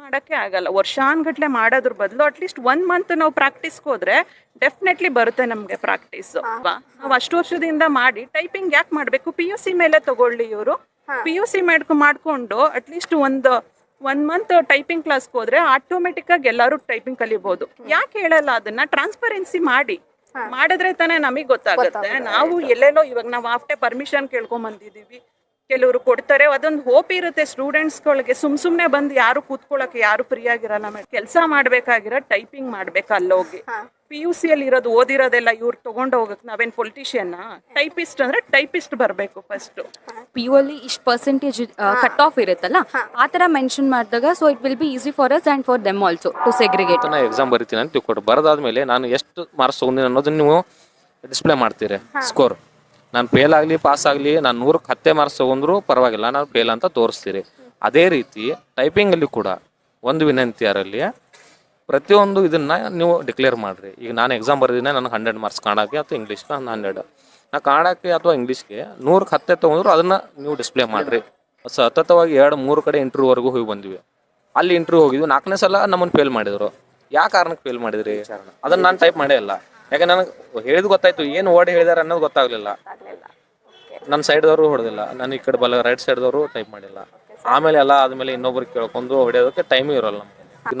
ಮಾಡೋಕ್ಕೆ ಆಗಲ್ಲ. ವರ್ಷಾನ್ಗಟ್ಲೆ ಮಾಡೋದ್ರ ಬದಲು ಅಟ್ಲೀಸ್ಟ್ ಒನ್ ಮಂತ್ ನಾವು ಪ್ರಾಕ್ಟೀಸ್ಗೆ ಹೋದ್ರೆ ಡೆಫಿನೆಟ್ಲಿ ಬರುತ್ತೆ ನಮಗೆ ಪ್ರಾಕ್ಟೀಸ್ ನಾವು ಅಷ್ಟು ವರ್ಷದಿಂದ ಮಾಡಿ ಟೈಪಿಂಗ್ ಯಾಕೆ ಮಾಡಬೇಕು? ಪಿ ಯು ಸಿ ಮೇಲೆ ತಗೊಳ್ಳಿ ಇವರು. ಪಿ ಯು ಸಿ ಮಾಡ್ಕೊ ಮಾಡ್ಕೊಂಡು ಅಟ್ಲೀಸ್ಟ್ ಒಂದು ಒನ್ ಮಂತ್ ಟೈಪಿಂಗ್ ಕ್ಲಾಸ್ಗೆ ಹೋದ್ರೆ ಆಟೋಮೆಟಿಕ್ ಆಗಿ ಎಲ್ಲರೂ ಟೈಪಿಂಗ್ ಕಲಿಬಹುದು ಯಾಕೆ ಹೇಳಲ್ಲ ಅದನ್ನ? ಟ್ರಾನ್ಸ್ಪರೆನ್ಸಿ ಮಾಡಿ. ಮಾಡಿದ್ರೆ ತಾನೇ ನಮಗೆ ಗೊತ್ತಾಗುತ್ತೆ. ನಾವು ಎಲ್ಲೆಲ್ಲೋ ಇವಾಗ ನಾವು ಆಫ್ಟರ್ ಪರ್ಮಿಷನ್ ಕೇಳ್ಕೊಂಡ್ ಬಂದಿದೀವಿ ಕೆಲವರು ಕೊಡ್ತಾರೆ. ಅದೊಂದು ಹೋಪ್ ಇರುತ್ತೆ ಸ್ಟೂಡೆಂಟ್ಸ್ಗಳಿಗೆ ಸುಮ್ ಸುಮ್ನೆ ಬಂದು ಯಾರು ಕೂತ್ಕೊಳ್ಳೋಕೆ ಯಾರು ಫ್ರೀ ಆಗಿರಲ್ಲ ಮೇಡಮ್ ಕೆಲಸ ಮಾಡ್ಬೇಕಾಗಿರೋ ಟೈಪಿಂಗ್ ಮಾಡ್ಬೇಕು ಅಲ್ಲೋಗಿ. ಪಿ ಯು ಸಿ ಅಲ್ಲಿ ಇರೋದು ಓದಿರೋದೆಲ್ಲ ಇವ್ರು ತಗೊಂಡು ಹೋಗಕ್ ನಾವೇನ್ ಪೊಲಿಟಿಷಿಯನ್ ಟೈಪಿಸ್ಟ್ ಅಂದ್ರೆ ಟೈಪಿಸ್ಟ್ ಬರಬೇಕು ಫಸ್ಟ್ ಪಿ ಯು ಅಲ್ಲಿ ಇಷ್ಟು ಪರ್ಸೆಂಟೇಜ್ ಕಟ್ ಆಫ್ ಇರುತ್ತಲ್ಲ? ಆ ತರ ಮೆನ್ಷನ್ ಮಾಡಿದಾಗ so it will be easy for us and for them also to segregate ನಾನು ಎಕ್ಸಾಮ್ ಬರಿತೀನಿ ಅಂತ ತಿಳ್ಕೊಡು ಬರದಾದ್ಮೇಲೆ ನಾನು ಎಷ್ಟು ಮಾರ್ಕ್ಸ್ ತಗೊಂಡಿನಿ ಅನ್ನೋದನ್ನ ನೀವು ಡಿಸ್ಪ್ಲೇ ಮಾಡ್ತೀರಿ ಸ್ಕೋರ್ ನಾನು ಫೇಲ್ ಆಗಲಿ ಪಾಸ್ ಆಗಲಿ, ನಾನು ನೂರಕ್ಕೆ ಹತ್ತೆ ಮಾರ್ಕ್ಸ್ ತೊಗೊಂಡ್ರು ಪರವಾಗಿಲ್ಲ, ನಾನು ಫೇಲ್ ಅಂತ ತೋರಿಸ್ತೀರಿ. ಅದೇ ರೀತಿ ಟೈಪಿಂಗಲ್ಲಿ ಕೂಡ ಒಂದು ವಿನಂತಿ ಯಾರಲ್ಲಿ, ಪ್ರತಿಯೊಂದು ಇದನ್ನು ನೀವು ಡಿಕ್ಲೇರ್ ಮಾಡಿರಿ. ಈಗ ನಾನು ಎಕ್ಸಾಮ್ ಬರೆದಿನ ನನಗೆ ಹಂಡ್ರೆಡ್ ಮಾರ್ಕ್ಸ್ ಕನ್ನಡಕ್ಕೆ ಅಥವಾ ಇಂಗ್ಲೀಷ್ಗೆ ಒಂದು ಹಂಡ್ರೆಡ್ ನಾ ಕನ್ನಡಕ್ಕೆ ಅಥವಾ ಇಂಗ್ಲೀಷ್ಗೆ ನೂರಕ್ಕೆ ಹತ್ತೆ ತೊಗೊಂಡ್ರು ಅದನ್ನು ನೀವು ಡಿಸ್ಪ್ಲೇ ಮಾಡಿರಿ. ಸತತವಾಗಿ ಎರಡು, ಮೂರು ಕಡೆ ಇಂಟರ್ವ್ಯೂವರೆಗೂ ಹೋಗಿ ಬಂದಿವಿ. ಅಲ್ಲಿ ಇಂಟರ್ವ್ಯೂ ಹೋಗಿದ್ವಿ. ನಾಲ್ಕನೇ ಸಲ ನಮ್ಮನ್ನು ಫೇಲ್ ಮಾಡಿದರು. ಯಾವ ಕಾರಣಕ್ಕೆ ಫೇಲ್ ಮಾಡಿದ್ರಿ? ಅದನ್ನು ನಾನು ಟೈಪ್ ಮಾಡೇ ಇಲ್ಲ. ಯಾಕೆ ನನಗೆ ಹೇಳಿದ್ ಗೊತ್ತಾಯ್ತು, ಏನು ವರ್ಡ್ ಹೇಳಿದಾರೆ ಅನ್ನೋದು ಗೊತ್ತಾಗ್ಲಿಲ್ಲ. ನನ್ನ ಸೈಡ್ದವರು ಹೊಡೆದಿಲ್ಲ, ನಾನು ಈ ಕಡೆ ಬಲ ರೈಟ್ ಸೈಡ್ದವರು ಟೈಪ್ ಮಾಡಿಲ್ಲ. ಆಮೇಲೆ ಎಲ್ಲ ಆದ್ಮೇಲೆ ಇನ್ನೊಬ್ರಿಗೆ ಕೇಳ್ಕೊಂಡು ಹೊಡೆಯೋದಕ್ಕೆ ಟೈಮ್ ಇರೋಲ್ಲ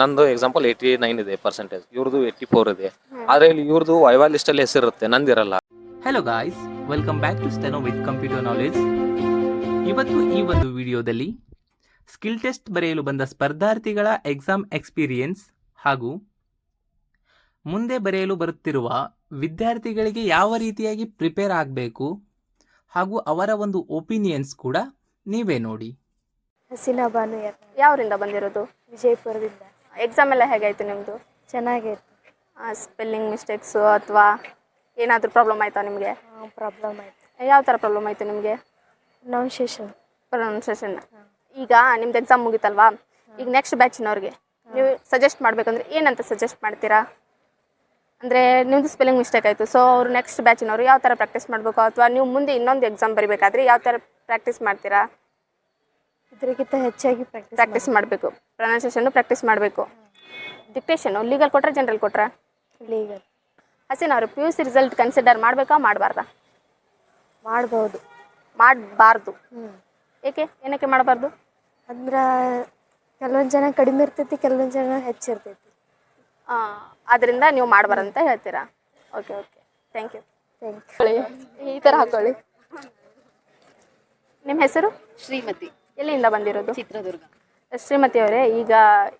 ನಂದು ಎಕ್ಸಾಂಪಲ್ ಏಯ್ಟಿ ನೈನ್ ಇದೆ ಪರ್ಸೆಂಟೇಜ್ ಇವ್ರದ್ದು ಏಯ್ಟಿ ಫೋರ್ ಇದೆ. ಆದ್ರೆ ಇಲ್ಲಿ ಇವ್ರದ್ದು ವೈವಾ ಲಿಸ್ಟಲ್ಲಿ ಹೆಸರಿರುತ್ತೆ ನಂದಿರಲ್ಲ hello guys welcome back to steno with computer knowledge ಇವತ್ತು ಈ ಒಂದು ವಿಡಿಯೋದಲ್ಲಿ ಸ್ಕಿಲ್ ಟೆಸ್ಟ್ ಬರೆಯಲು ಬಂದ ಸ್ಪರ್ಧಾರ್ಥಿಗಳ ಎಕ್ಸಾಮ್ ಎಕ್ಸ್ಪೀರಿಯನ್ಸ್ ಹಾಗೂ ಮುಂದೆ ಬರೆಯಲು ಬರುತ್ತಿರುವ ವಿದ್ಯಾರ್ಥಿಗಳಿಗೆ ಯಾವ ರೀತಿಯಾಗಿ ಪ್ರಿಪೇರ್ ಆಗಬೇಕು ಹಾಗೂ ಅವರ ಒಂದು ಒಪಿನಿಯನ್ಸ್ ಕೂಡ ನೀವೇ ನೋಡಿ. ಹಸಿನಾ ಯಾವರಿಂದ ಬಂದಿರೋದು? ವಿಜಯಪುರದಿಂದ. ಎಕ್ಸಾಮ್ ಎಲ್ಲ ಹೇಗಾಯ್ತು ನಿಮ್ಮದು ಚೆನ್ನಾಗಿತ್ತು ಸ್ಪೆಲ್ಲಿಂಗ್ ಮಿಸ್ಟೇಕ್ಸು ಅಥವಾ ಏನಾದರೂ ಪ್ರಾಬ್ಲಮ್ ಆಯ್ತಾ ನಿಮಗೆ? ಪ್ರಾಬ್ಲಮ್ ಆಯ್ತು. ಯಾವ ಥರ ಪ್ರಾಬ್ಲಮ್ ಆಯಿತು ನಿಮಗೆ? ಪ್ರೊನೌನ್ಸಿಯೇಷನ್ ಪ್ರೊನೌನ್ಸಿಯೇಷನ್ ಈಗ ನಿಮ್ದು ಎಕ್ಸಾಮ್ ಮುಗೀತಲ್ವಾ? ಈಗ ನೆಕ್ಸ್ಟ್ ಬ್ಯಾಚಿನವ್ರಿಗೆ ನೀವು ಸಜೆಸ್ಟ್ ಮಾಡಬೇಕಂದ್ರೆ ಏನಂತ ಸಜೆಸ್ಟ್ ಮಾಡ್ತೀರಾ? ಅಂದರೆ ನಿಮ್ಮದು ಸ್ಪೆಲ್ಲಿಂಗ್ ಮಿಸ್ಟೇಕ್ ಆಯಿತು. ಸೊ ಅವ್ರು ನೆಕ್ಸ್ಟ್ ಬ್ಯಾಚಿನವರು ಯಾವ ಥರ ಪ್ರಾಕ್ಟೀಸ್ ಮಾಡಬೇಕು? ಅಥವಾ ನೀವು ಮುಂದೆ ಇನ್ನೊಂದು ಎಕ್ಸಾಮ್ ಬರಿಬೇಕಾದ್ರೆ ಯಾವ ಥರ ಪ್ರಾಕ್ಟೀಸ್ ಮಾಡ್ತೀರಾ? ಇದ್ರಿಗಿಂತ ಹೆಚ್ಚಾಗಿ ಪ್ರಾಕ್ಟೀಸ್ ಪ್ರಾಕ್ಟೀಸ್ ಮಾಡಬೇಕು. ಪ್ರೊನೌನ್ಸಿಯೇಷನ್ನು ಪ್ರಾಕ್ಟೀಸ್ ಮಾಡಬೇಕು. ಡಿಕ್ಟೇಷನು ಲೀಗಲ್ ಕೊಟ್ರೆ ಜನರಲ್ ಕೊಟ್ರೆ? ಲೀಗಲ್ ಹಸಿನ ಅವರು P U C result consider ಮಾಡಬೇಕಾ ಮಾಡಬಾರ್ದಾ? ಮಾಡ್ಬೋದು. ಮಾಡಬಾರ್ದು. ಏಕೆ? ಏನಕ್ಕೆ ಮಾಡಬಾರ್ದು? ಅಂದ್ರೆ ಕೆಲವೊಂದು ಜನ ಕಡಿಮೆ ಇರ್ತೈತಿ ಕೆಲವೊಂದು ಜನ ಹೆಚ್ಚಿರ್ತೈತಿ. ಅದರಿಂದ ನೀವು ಮಾಡ್ಬಾರಂತ ಅಂತ ಹೇಳ್ತೀರಾ? Okay okay thank you thank ಈ ಥರ ಹಾಕೊಳ್ಳಿ. ನಿಮ್ಮ ಹೆಸರು? ಶ್ರೀಮತಿ. ಎಲ್ಲಿಂದ ಬಂದಿರೋದು? ಚಿತ್ರದುರ್ಗ. ಶ್ರೀಮತಿ ಅವರೇ ಈಗ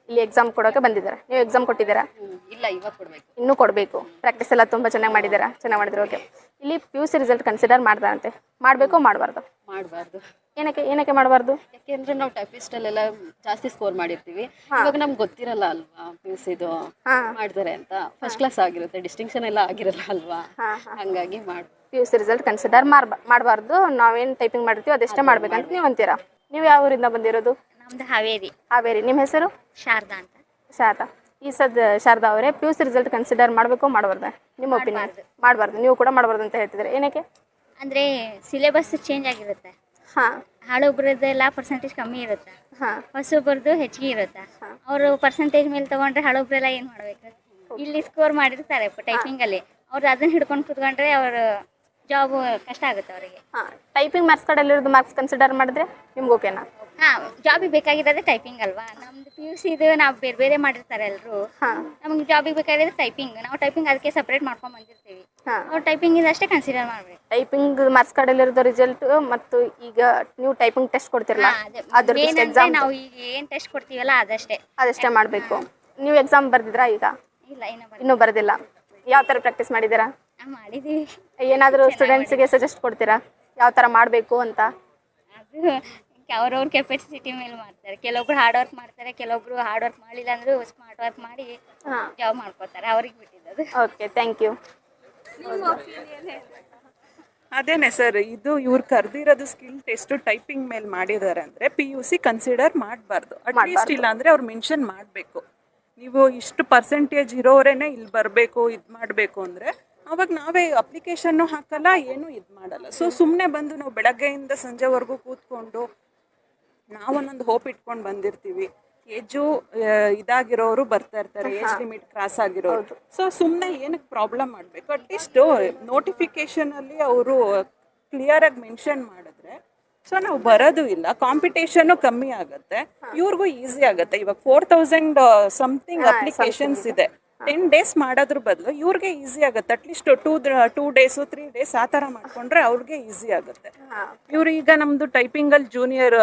ಇಲ್ಲಿ ಎಕ್ಸಾಮ್ ಕೊಡೋಕೆ ಬಂದಿದ್ದಾರೆ. ನೀವು ಎಕ್ಸಾಮ್ ಕೊಟ್ಟಿದ್ದೀರಾ. ಇಲ್ಲ ಇವಾಗ ಕೊಡಬೇಕು. ಇನ್ನೂ ಕೊಡಬೇಕು. ಪ್ರಾಕ್ಟೀಸ್ ಎಲ್ಲ ತುಂಬ ಚೆನ್ನಾಗಿ ಮಾಡಿದ್ದೀರಾ? ಚೆನ್ನಾಗಿ ಮಾಡಿದ್ರು ಓಕೆ ಇಲ್ಲಿ P U C result consider ಮಾಡ್ತಾರಂತೆ ಮಾಡಬೇಕು ಮಾಡಬಾರ್ದು? ಮಾಡಬಾರ್ದು. ಏನಕ್ಕೆ ಏನಕ್ಕೆ ಮಾಡಬಾರ್ದು? ಯಾಕೆಂದ್ರೆ ನಾವು ಟೈಪಿಸ್ಟ್ ಅಲ್ಲೆಲ್ಲ ಜಾಸ್ತಿ ಸ್ಕೋರ್ ಮಾಡಿರ್ತೀವಿ. ಇವಾಗ ನಮ್ಗೆ ಗೊತ್ತಿರಲ್ಲ ಅಲ್ವಾ ಪಿ ಯು ಸಿದು ಮಾಡ್ತಾರೆ ಅಂತ. ಫಸ್ಟ್ ಕ್ಲಾಸ್ ಆಗಿರುತ್ತೆ. ಡಿಸ್ಟಿಂಕ್ಷನ್ ಎಲ್ಲ ಆಗಿರಲ್ಲ ಅಲ್ವಾ? ಹಂಗಾಗಿ ಮಾಡ್ P U C result consider ಮಾಡ್ಬ ಮಾಡಬಾರ್ದು. ನಾವೇನು ಟೈಪಿಂಗ್ ಮಾಡಿರ್ತೀವಿ ಅದಷ್ಟೇ ಮಾಡ್ಬೇಕಂತ ನೀವು ಅಂತೀರಾ? ನೀವು ಯಾವ ಊರಿಂದ ಬಂದಿರೋದು? ನಮ್ದು ಹಾವೇರಿ. ಹಾವೇರಿ. ನಿಮ್ಮ ಹೆಸರು? ಶಾರದಾ ಅಂತ. ಶಾರದಾ. ಈ ಸದ್ ಶಾರದಾ ಅವರೇ P U C result consider ಮಾಡಬೇಕು ಮಾಡಬಾರ್ದ? ನಿಮ್ಮ ಒಪಿನಿಯನ್ ಮಾಡಬಾರ್ದು. ನೀವು ಕೂಡ ಮಾಡಬಾರ್ದು ಅಂತ ಹೇಳ್ತಿದ್ರೆ ಏನಕ್ಕೆ? ಅಂದ್ರೆ ಸಿಲೆಬಸ್ ಚೇಂಜ್ ಆಗಿರುತ್ತೆ. ಹಾಂ. ಹಳೊಬ್ರದ್ದೆಲ್ಲ ಪರ್ಸೆಂಟೇಜ್ ಕಮ್ಮಿ ಇರುತ್ತೆ. ಹಾಂ. ಹೊಸೊಬ್ಬರದು ಹೆಚ್ಚಿಗೆ ಇರುತ್ತೆ. ಅವರು ಪರ್ಸೆಂಟೇಜ್ ಮೇಲೆ ತಗೊಂಡ್ರೆ ಹಳೊಬ್ರೆಲ್ಲ ಏನು ಮಾಡ್ಬೇಕು? ಇಲ್ಲಿ ಸ್ಕೋರ್ ಮಾಡಿರ್ತಾರೆ ಟೈಪಿಂಗ್ ಅಲ್ಲಿ. ಅವ್ರು ಅದನ್ನ ಹಿಡ್ಕೊಂಡು ಕುತ್ಕೊಂಡ್ರೆ ಅವ್ರ ಜಾಬ್ ಕಷ್ಟ ಆಗುತ್ತೆ ಅವರಿಗೆ. ಹಾಂ. ಟೈಪಿಂಗ್ ಮಾರ್ಕ್ಸ್ ಕಾರ್ಡಲ್ಲಿರೋದು ಮಾರ್ಕ್ಸ್ ಕನ್ಸಿಡರ್ ಮಾಡಿದ್ರೆ ನಿಮ್ಗೆ ಓಕೆನಾ ಹಾ ಜಾಬಿಗೆ ಬೇಕಾಗಿರೋದೇ ಟೈಪಿಂಗ್ ಅಲ್ವಾ? ನಮ್ದು ಪಿ ಯು ಸಿದು ನಾವು ಬೇರೆ ಬೇರೆ ಮಾಡಿರ್ತಾರೆ ಎಲ್ಲರೂ ಹಾಂ. ನಮ್ಗೆ ಜಾಬಿಗೆ ಬೇಕಾಗಿರೋದು ಟೈಪಿಂಗ್ ನಾವು ಟೈಪಿಂಗ್ ಅದಕ್ಕೆ ಸಪ್ರೇಟ್ ಮಾಡ್ಕೊಂಡ್ ಬಂದಿರ್ತೀವಿ. ಅವ್ರು ಟೈಪಿಂಗ್ ಅಷ್ಟೇ ಕನ್ಸಿಡರ್ ಮಾಡ್ಬೇಕು. ಟೈಪಿಂಗ್ ಮಾರ್ಕ್ಸ್ ಕಾರ್ಡಲ್ಲಿರೋದು ರಿಸಲ್ಟ್ ಮತ್ತು ಈಗ ನೀವು ಟೈಪಿಂಗ್ ಟೆಸ್ಟ್ ಕೊಡ್ತಿರಲ್ಲ ಅದ್ರ ನಾವು ಈಗ ಏನು ಟೆಸ್ಟ್ ಕೊಡ್ತೀವಲ್ಲ ಅದಷ್ಟೇ. ಅದಷ್ಟೇ ಮಾಡಬೇಕು. ನೀವು ಎಕ್ಸಾಮ್ ಬರ್ದಿದ್ರಾ ಈಗ? ಇಲ್ಲ ಇನ್ನು ಬರೀ ಇನ್ನೂ ಬರೋದಿಲ್ಲ. ಯಾವ ಥರ ಪ್ರಾಕ್ಟೀಸ್ ಮಾಡಿದ್ದೀರಾ? ಮಾಡಿದೀವಿ. ಏನಾದರೂ ಸ್ಟೂಡೆಂಟ್ಸ್ಗೆ ಸಜೆಸ್ಟ್ ಕೊಡ್ತೀರಾ? ಯಾವ ಥರ ಮಾಡಬೇಕು ಅಂತ? ಅವ್ರವ್ರ ಕೆಪಾಸಿಟಿ ಮೇಲೆ ಮಾಡ್ತಾರೆ. ಕೆಲವೊಬ್ರು ಹಾರ್ಡ್ ವರ್ಕ್ ಮಾಡ್ತಾರೆ ಕೆಲವೊಬ್ರು ಹಾರ್ಡ್ ವರ್ಕ್ ಮಾಡಿಲ್ಲ ಅಂದ್ರೆ ಸ್ಮಾರ್ಟ್ ವರ್ಕ್ ಮಾಡಿ ಜಾಬ್ ಮಾಡ್ಕೋತಾರೆ ಅವ್ರಿಗೆ ಬಿಟ್ಟಿದ್ದು ಓಕೆ ಥ್ಯಾಂಕ್ ಯು ಅದೇನೆ ಸರ್ ಇದು ಇವ್ರು ಕರೆದಿರೋದು ಸ್ಕಿಲ್ ಟೆಸ್ಟ್ ಟೈಪಿಂಗ್ ಮೇಲೆ ಮಾಡಿದ್ದಾರೆ ಅಂದ್ರೆ ಪಿ ಯು ಸಿ ಕನ್ಸಿಡರ್ ಮಾಡಬಾರ್ದು. ಅಟ್ಲೀಸ್ಟ್ ಇಲ್ಲ ಅಂದ್ರೆ ಅವ್ರು ಮೆನ್ಷನ್ ಮಾಡಬೇಕು. ನೀವು ಇಷ್ಟು ಪರ್ಸೆಂಟೇಜ್ ಇರೋರೇನೆ ಇಲ್ಲಿ ಬರಬೇಕು ಇದು ಮಾಡಬೇಕು ಅಂದ್ರೆ ಅವಾಗ ನಾವೇ ಅಪ್ಲಿಕೇಶನ್ ಹಾಕಲ್ಲ ಏನು ಇದು ಮಾಡಲ್ಲ. ಸೊ ಸುಮ್ಮನೆ ಬಂದು ನಾವು ಬೆಳಗ್ಗೆಯಿಂದ ಸಂಜೆವರೆಗೂ ಕೂತ್ಕೊಂಡು ನಾವೊಂದೊಂದು ಹೋಪ್ ಇಟ್ಕೊಂಡು ಬಂದಿರ್ತೀವಿ. ಏಜು ಇದಾಗಿರೋರು ಬರ್ತಾ ಇರ್ತಾರೆ ಏಜ್ ಲಿಮಿಟ್ ಕ್ರಾಸ್ ಆಗಿರೋರು. ಸೊ ಸುಮ್ಮನೆ ಏನಕ್ಕೆ ಪ್ರಾಬ್ಲಮ್ ಮಾಡಬೇಕು? ಅಟ್ಲೀಸ್ಟ್ ನೋಟಿಫಿಕೇಶನ್ ಅಲ್ಲಿ ಅವರು ಕ್ಲಿಯರ್ ಆಗಿ ಮೆನ್ಷನ್ ಮಾಡಿದ್ರೆ ಸೊ ನಾವು ಬರೋದು ಇಲ್ಲ. ಕಾಂಪಿಟೇಷನ್ ಕಮ್ಮಿ ಆಗುತ್ತೆ. ಇವ್ರಿಗೂ ಈಸಿ ಆಗುತ್ತೆ. ಇವಾಗ ಫೋರ್ ತೌಸಂಡ್ ಸಮಥಿಂಗ್ ಅಪ್ಲಿಕೇಶನ್ಸ್ ಇದೆ. ಟೆನ್ ಡೇಸ್ ಮಾಡೋದ್ರ ಬದಲು ಇವ್ರಿಗೆ ಈಸಿ ಆಗುತ್ತೆ. At least two two days three days ಆ ಥರ ಮಾಡ್ಕೊಂಡ್ರೆ ಅವ್ರಿಗೆ ಈಸಿ ಆಗುತ್ತೆ. ಇವ್ರು ಈಗ ನಮ್ದು ಟೈಪಿಂಗಲ್ಲಿ ಜೂನಿಯರ್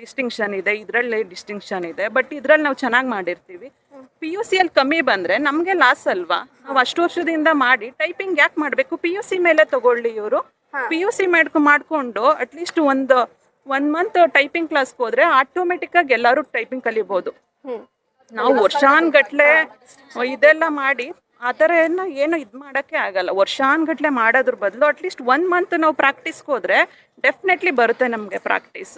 ಡಿಸ್ಟಿಂಕ್ಷನ್ ಇದೆ. ಇದರಲ್ಲಿ ಡಿಸ್ಟಿಂಕ್ಷನ್ ಇದೆ. ಬಟ್ ಇದ್ರಲ್ಲಿ ನಾವು ಚೆನ್ನಾಗಿ ಮಾಡಿರ್ತೀವಿ. ಪಿ ಯು ಸಿ ಅಲ್ಲಿ ಕಮ್ಮಿ ಬಂದ್ರೆ ನಮಗೆ ಲಾಸ್ ಅಲ್ವಾ? ನಾವು ಅಷ್ಟು ವರ್ಷದಿಂದ ಮಾಡಿ ಟೈಪಿಂಗ್ ಯಾಕೆ ಮಾಡಬೇಕು? ಪಿ ಯು ಸಿ ಮೇಲೆ ತಗೊಳ್ಳಿ ಇವರು. ಪಿ ಯು ಸಿ ಮಾಡ್ಕೊ ಮಾಡ್ಕೊಂಡು ಅಟ್ಲೀಸ್ಟ್ ಒಂದು ಒನ್ ಮಂತ್ ಟೈಪಿಂಗ್ ಕ್ಲಾಸ್ಗೆ ಹೋದ್ರೆ ಆಟೋಮೆಟಿಕ್ ಆಗಿ ಎಲ್ಲರೂ ಟೈಪಿಂಗ್ ಕಲಿಬಹುದು ನಾವು ವರ್ಷಾನ್ಗಟ್ಲೆ ಇದೆಲ್ಲ ಮಾಡಿ ಆ ಥರ ಏನು ಏನು ಇದು ಮಾಡೋಕ್ಕೆ ಆಗಲ್ಲ. ವರ್ಷಾನ್ಗಟ್ಲೆ ಮಾಡೋದ್ರ ಬದಲು ಅಟ್ಲೀಸ್ಟ್ ಒನ್ ಮಂತ್ ನಾವು ಪ್ರಾಕ್ಟೀಸ್ಗೆ ಹೋದ್ರೆ ಡೆಫಿನೆಟ್ಲಿ ಬರುತ್ತೆ ನಮಗೆ ಪ್ರಾಕ್ಟೀಸ್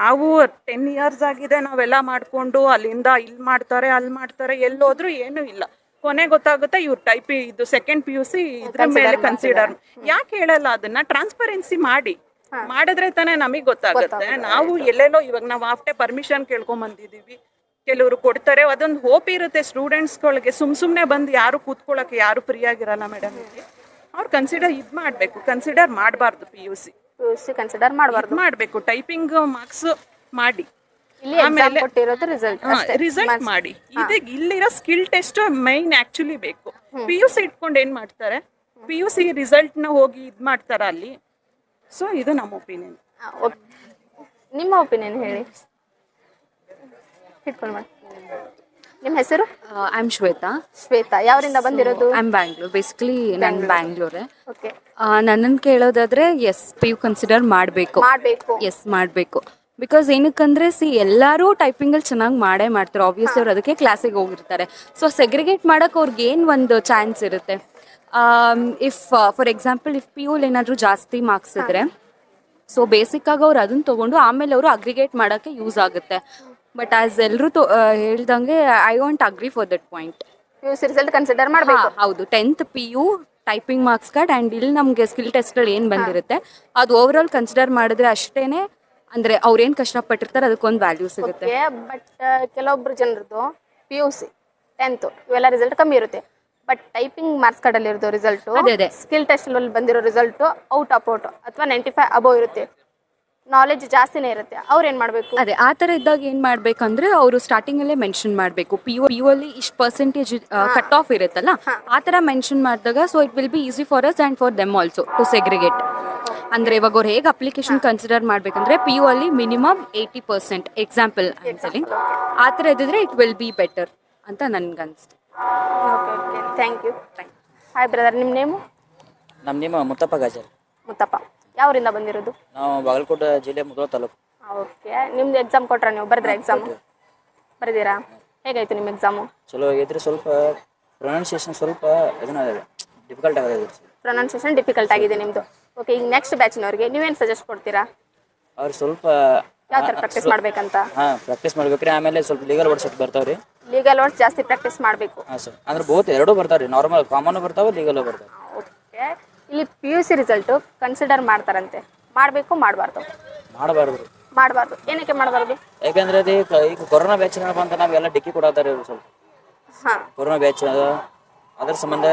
ನಾವು ಟೆನ್ ಇಯರ್ಸ್ ಆಗಿದೆ ನಾವೆಲ್ಲ ಮಾಡಿಕೊಂಡು ಅಲ್ಲಿಂದ ಇಲ್ಲಿ ಮಾಡ್ತಾರೆ ಅಲ್ಲಿ ಮಾಡ್ತಾರೆ ಎಲ್ಲೋದ್ರೂ ಏನೂ ಇಲ್ಲ. ಕೊನೆ ಗೊತ್ತಾಗುತ್ತೆ ಇವ್ರು ಟೈಪ್ ಇದು ಸೆಕೆಂಡ್ ಪಿ ಯು ಸಿ ಇದ್ರ ಮೇಲೆ ಕನ್ಸಿಡರ್ ಯಾಕೆ ಹೇಳಲ್ಲ ಅದನ್ನ? ಟ್ರಾನ್ಸ್ಪರೆನ್ಸಿ ಮಾಡಿ. ಮಾಡಿದ್ರೆ ತಾನೇ ನಮಗೆ ಗೊತ್ತಾಗುತ್ತೆ. ನಾವು ಎಲ್ಲೆಲ್ಲೋ ಇವಾಗ ನಾವು ಆಫ್ಟರ್ ಪರ್ಮಿಷನ್ ಕೇಳ್ಕೊಂಡ್ ಬಂದಿದೀವಿ ಕೆಲವರು ಕೊಡ್ತಾರೆ. ಅದೊಂದು ಹೋಪ್ ಇರುತ್ತೆ ಸ್ಟೂಡೆಂಟ್ಸ್ಗಳಿಗೆ ಸುಮ್ ಸುಮ್ಮನೆ ಬಂದು ಯಾರು ಕೂತ್ಕೊಳ್ಳೋಕೆ ಯಾರು ಫ್ರೀ ಆಗಿರಲ್ಲ ಮೇಡಮ್ ಇಲ್ಲಿ ಅವ್ರು ಕನ್ಸಿಡರ್ ಇದು ಮಾಡಬೇಕು. ಕನ್ಸಿಡರ್ ಮಾಡಬಾರ್ದು P U C P U C consider ಮಾಡಬಾರ್ದು. ಮಾಡಬೇಕು. ಟೈಪಿಂಗ್ ಮಾರ್ಕ್ಸ್ ಮಾಡಿ. ರಿಸಲ್ಟ್ ರಿಸಲ್ಟ್ ಮಾಡಿ. ಇದಕ್ಕೆ ಇಲ್ಲಿರೋ ಸ್ಕಿಲ್ ಟೆಸ್ಟ್ ಮೈನ್ ಆಕ್ಚುಲಿ ಬೇಕು. ಪಿ ಯು ಸಿ ಇಟ್ಕೊಂಡು ಏನ್ ಮಾಡ್ತಾರೆ? ಪಿ ಯು ಸಿ ರಿಸಲ್ಟ್ನ ಹೋಗಿ ಇದ್ ಮಾಡ್ತಾರ ಅಲ್ಲಿ. ಸೊ ಇದು ನಮ್ಮ ಒಪಿನಿಯನ್ ನಿಮ್ಮ ಒಪಿನಿಯನ್ ಹೇಳಿ. ಇಟ್ಕೊಂಡು ಮಾಡಿ. ನಿಮ್ಮ ಹೆಸರು? I am Shweta. ಶ್ವೇತಾ. ಯಾವರಿಂದ ಬಂದಿರೋದು? ಐ ಆಮ್ ಬ್ಯಾಂಗ್ಳೂರ್ ಬೇಸಿಕಲಿ ನಾನು ಬ್ಯಾಂಗ್ಳೂರೇ ಓಕೆ ನನ್ನನ್ನು ಕೇಳೋದಾದ್ರೆ ಎಸ್ ಪಿ ಯು ಕನ್ಸಿಡರ್ ಮಾಡಬೇಕು. ಮಾಡಬೇಕು. ಎಸ್ ಮಾಡಬೇಕು. ಬಿಕಾಸ್ ಏನಕ್ಕಂದ್ರೆ ಸಿ ಎಲ್ಲರೂ ಟೈಪಿಂಗಲ್ಲಿ ಚೆನ್ನಾಗಿ ಮಾಡೇ ಮಾಡ್ತಾರೆ. ಆಬ್ವಿಯಸ್ಲಿ ಅವ್ರು ಅದಕ್ಕೆ ಕ್ಲಾಸಿಗೆ ಹೋಗಿರ್ತಾರೆ. ಸೊ ಸೆಗ್ರಿಗೇಟ್ ಮಾಡೋಕೆ ಅವ್ರಿಗೆ ಏನು ಒಂದು ಚಾನ್ಸ್ ಇರುತ್ತೆ? If for example if P you'll ಏನಾದರೂ ಜಾಸ್ತಿ ಮಾರ್ಕ್ಸ್ ಇದ್ರೆ ಸೊ ಆಗಿ ಅವ್ರು ಅದನ್ನ ತಗೊಂಡು ಆಮೇಲೆ ಅವರು ಅಗ್ರಿಗೇಟ್ ಮಾಡೋಕ್ಕೆ ಯೂಸ್ ಆಗುತ್ತೆ. ಬಟ್ ಆಸ್ ಎಲ್ಲರೂ ತೊ ಹೇಳ್ದಂಗೆ I want agree for that point P U C result consider ಮಾಡಬೇಕು ಹೌದು. Tenth P U typing marks card and ಇಲ್ಲಿ ನಮಗೆ ಸ್ಕಿಲ್ ಟೆಸ್ಟ್ಗಳು ಏನು ಬಂದಿರುತ್ತೆ ಅದು ಓವರ್ ಆಲ್ ಕನ್ಸಿಡರ್ ಮಾಡಿದ್ರೆ ಅಷ್ಟೇನೆ ಅಂದರೆ ಅವ್ರೇನು ಕಷ್ಟಪಟ್ಟಿರ್ತಾರೆ ಅದಕ್ಕೊಂದು ವ್ಯಾಲ್ಯೂ ಸಿಗುತ್ತೆ. ಬಟ್ ಕೆಲವೊಬ್ರು ಜನರದ್ದು ಪಿ ಯು ಸಿ ಟೆಂತ್ ಇವೆಲ್ಲ ರಿಸಲ್ಟ್ ಕಮ್ಮಿ ಇರುತ್ತೆ. ಬಟ್ ಟೈಪಿಂಗ್ ಮಾರ್ಕ್ಸ್ ಕಾರ್ಡಲ್ಲಿ ಇರೋದು ರಿಸಲ್ಟು. ಸ್ಕಿಲ್ ಟೆಸ್ಟ್ ಅಲ್ಲಿ ಬಂದಿರೋ ರಿಸಲ್ಟು ಔಟ್ ಆಫ್ ಔಟ್ ಅಥವಾ ನೈಂಟಿ ಫೈವ್ ಅಬೋವ್ ಇರುತ್ತೆ. ನಾಲೆಜ್ ಜಾಸ್ತಿನೇ ಇರುತ್ತೆ. ಅವ್ರು ಏನು ಮಾಡಬೇಕು? ಅದೇ ಆ ಥರ ಇದ್ದಾಗ ಏನು ಮಾಡಬೇಕಂದ್ರೆ ಅವರು ಸ್ಟಾರ್ಟಿಂಗಲ್ಲೇ ಮೆನ್ಷನ್ ಮಾಡಬೇಕು. ಪಿ ಯು ಪಿ ಯು ಅಲ್ಲಿ ಇಷ್ಟು ಪರ್ಸೆಂಟೇಜ್ ಕಟ್ ಆಫ್ ಇರುತ್ತಲ್ಲ ಆ ಥರ ಮೆನ್ಷನ್ ಮಾಡಿದಾಗ so it will be easy for us and for them also to segregate ಅಂದರೆ ಇವಾಗ ಅವ್ರು ಹೇಗೆ ಅಪ್ಲಿಕೇಶನ್ ಕನ್ಸಿಡರ್ ಮಾಡ್ಬೇಕಂದ್ರೆ ಪಿ ಯು ಅಲ್ಲಿ ಮಿನಿಮಮ್ ಏಯ್ಟಿ ಪರ್ಸೆಂಟ್ ಎಕ್ಸಾಂಪಲ್ ಅನ್ಸಲಿ ಆ ಥರ ಇದ್ದಿದ್ರೆ ಇಟ್ ವಿಲ್ ಬಿ ಬೆಟರ್ ಅಂತ ನನ್ಗನ್ಸ್ತು. Okay okay thank you hi brother ನಿಮ್ಮ ನೇಮು ನಮ್ಮ ನೇಮ ಮುತ್ತಪ್ಪ ಗಾಜರ್. ಮುತ್ತಪ್ಪ. ಯಾವರಿಂದ ಬಂದಿರೋದು? ನಾವು ಬಾಗಲಕೋಟೆ ಜಿಲ್ಲೆ ಮುಧೋಳ ತಾಲೂಕು. ಓಕೆ. ನಿಮ್ದು ಎಕ್ಸಾಮ್ ಕೊಟ್ರ ನೀವು? ಬರೆದ್ರೆ ಎಕ್ಸಾಮ್ ಬರೆದಿರಾ? ಹೇಗಾಯ್ತು ನಿಮ್ಮ ಎಕ್ಸಾಮು ಚಲೋ ಆಗೈತ್ರಿ ಸ್ವಲ್ಪ ಪ್ರೊನೌನ್ಸಿಯೇಷನ್ ಸ್ವಲ್ಪ ಇದನ್ನ ಡಿಫಿಕಲ್ಟ್ ಆಗದೆ ಪ್ರೊನೌನ್ಸಿಯೇಷನ್ ಡಿಫಿಕಲ್ಟ್ ಆಗಿದೆ ನಿಮ್ದು. ಓಕೆ ಈಗ ನೆಕ್ಸ್ಟ್ ಬ್ಯಾಚಿನವ್ರಿಗೆ ನೀವೇನು ಸಜೆಸ್ಟ್ ಕೊಡ್ತೀರಾ? ಅವ್ರು ಸ್ವಲ್ಪ ಯಾವ ಥರ ಪ್ರಾಕ್ಟೀಸ್ ಮಾಡ್ಬೇಕಂತ? ಹಾಂ ಪ್ರಾಕ್ಟೀಸ್ ಮಾಡ್ಬೇಕ್ರಿ. ಆಮೇಲೆ ಸ್ವಲ್ಪ ಲೀಗಲ್ ವರ್ಡ್ಸ್ ಬರ್ತಾವ್ರಿ. ಲೀಗಲ್ ವರ್ಡ್ಸ್ ಜಾಸ್ತಿ ಪ್ರಾಕ್ಟೀಸ್ ಮಾಡಬೇಕು. ಹಾ ಸರ್ ಅಂದ್ರೆ ಬಹುತ್ ಎರಡೂ ಬರ್ತಾವ್ರಿ. ನಾರ್ಮಲ್ ಕಾಮನ್ ಬರ್ತಾವೆ ಲೀಗಲ್ ಬರ್ತಾವೆ. ಓಕೆ. ಇಲ್ಲಿ P U C result consider ಮಾಡ್ತಾರಂತೆ. ಮಾಡಬೇಕು ಮಾಡಬಾರ್ದು. ಮಾಡಬಾರ್ದು. ಮಾಡಬಾರ್ದು. ಏನಕ್ಕೆ ಮಾಡಬಾರ್ದು? ಯಾಕಂದ್ರೆ ಅದು ಈಗ ಈಗ ಕೊರೋನಾ ಬ್ಯಾಚ್ ಬಂತ ನಾವೆಲ್ಲ ಡಿಕ್ಕಿ ಕೊಡತ್ತಾರೆ ಸ್ವಲ್ಪ. ಹಾಂ. ಕೊರೋನಾ ಬ್ಯಾಚ್ ಅದ್ರ ಸಂಬಂಧ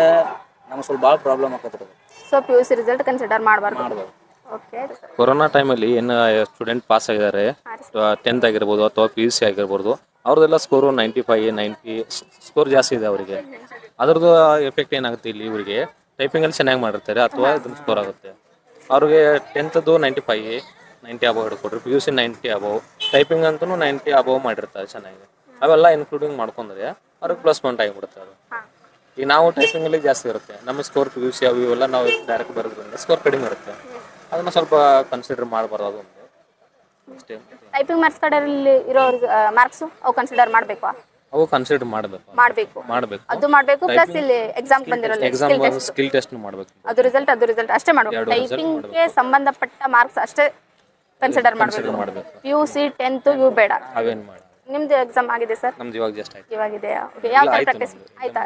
ನಮ್ಗೆ ಸ್ವಲ್ಪ ಭಾಳ ಪ್ರಾಬ್ಲಮ್ ಆಕತ್ರಿ so P U C result consider ಮಾಡಬಾರ್ದು. ಮಾಡ್ಬೋದು ಓಕೆ ಕೊರೋನಾ ಟೈಮಲ್ಲಿ ಏನು ಸ್ಟೂಡೆಂಟ್ ಪಾಸ್ ಆಗಿದ್ದಾರೆ ಟೆಂತ್ ಆಗಿರ್ಬೋದು ಅಥವಾ ಪಿ ಯು ಸಿ ಆಗಿರ್ಬೋದು ಅವ್ರದ್ದೆಲ್ಲ score ninety five ninety score ಜಾಸ್ತಿ ಇದೆ ಅವರಿಗೆ. ಅದ್ರದ್ದು ಎಫೆಕ್ಟ್ ಏನಾಗುತ್ತೆ ಇಲ್ಲಿ ಇವರಿಗೆ. ಟೈಪಿಂಗಲ್ಲಿ ಚೆನ್ನಾಗಿ ಮಾಡಿರ್ತಾರೆ ಅಥವಾ ಇದನ್ನ ಸ್ಕೋರ್ ಆಗುತ್ತೆ. ಅವ್ರಿಗೆ ಟೆಂತ್ದು ninety five ninety above ಹಿಡ್ಕೊಡ್ರಿ P U C ninety above typing ಅಂತೂ ನೈಂಟಿ ಅಬವ್ ಮಾಡಿರ್ತಾರೆ ಚೆನ್ನಾಗಿ ಅವೆಲ್ಲ ಇನ್ಕ್ಲೂಡಿಂಗ್ ಮಾಡ್ಕೊಂಡ್ರೆ ಅವ್ರಿಗೆ ಪ್ಲಸ್ ಪಾಯಿಂಟ್ ಆಗಿಬಿಡುತ್ತೆ ಅದು. ಈಗ ನಾವು ಟೈಪಿಂಗಲ್ಲಿ ಜಾಸ್ತಿ ಇರುತ್ತೆ. ನಮ್ಮ ಸ್ಕೋರ್ ಪಿ ಯು ಸಿ ಅವು ಇವೆಲ್ಲ ನಾವು ಡೈರೆಕ್ಟ್ ಬರೋದ್ರಿಂದ ಸ್ಕೋರ್ ಕಡಿಮೆ ಇರುತ್ತೆ. ಅದನ್ನ ಸ್ವಲ್ಪ ಕನ್ಸಿಡರ್ ಮಾಡಬಾರ್ದು ಅದು ಒಂದು ಅಷ್ಟೇ. ಟೈಪಿಂಗ್ ಮಾರ್ಕ್ಸ್ ಕಡೆಯಲ್ಲಿ ಇರೋ ಮಾರ್ಕ್ಸ್ ಅವು ಕನ್ಸಿಡರ್ ಮಾಡಬೇಕು ಅವು ಕನ್ಸಿಡರ್ ಮಾಡಬೇಕು. ಮಾಡಬೇಕು. ಮಾಡಬೇಕು. ಅದು ಮಾಡಬೇಕು ಪ್ಲಸ್ ಇಲ್ಲಿ ಎಕ್ಸಾಮ್ ಬಂದಿರಲ್ಲ ಎಕ್ಸಾಮ್ ಸ್ಕಿಲ್ ಟೆಸ್ಟ್ ಮಾಡಬೇಕು. ಅದು ರಿಸಲ್ಟ್ ಅದು ರಿಸಲ್ಟ್ ಅಷ್ಟೇ ಮಾಡಬೇಕು. ಟೈಪಿಂಗ್ಗೆ ಸಂಬಂಧಪಟ್ಟ ಮಾರ್ಕ್ಸ್ ಅಷ್ಟೇ ಕನ್ಸಿಡರ್ ಮಾಡಬೇಕು. ಯು ಸಿ ಟೆಂತ್ ಯು ಬೇಡ. ಅವೇನ್ ಮಾಡಿ ನಿಮ್ದು ಎಕ್ಸಾಮ್ ಆಗಿದೆ ಸರ್ ನಮ್ದು ಇವಾಗ ಜಸ್ಟ್ ಆಯ್ತು. ಇವಾಗಿದೆಯಾ ಓಕೆ ಯಾವ ತರ ಪ್ರಾಕ್ಟೀಸ್ ಆಯ್ತಾ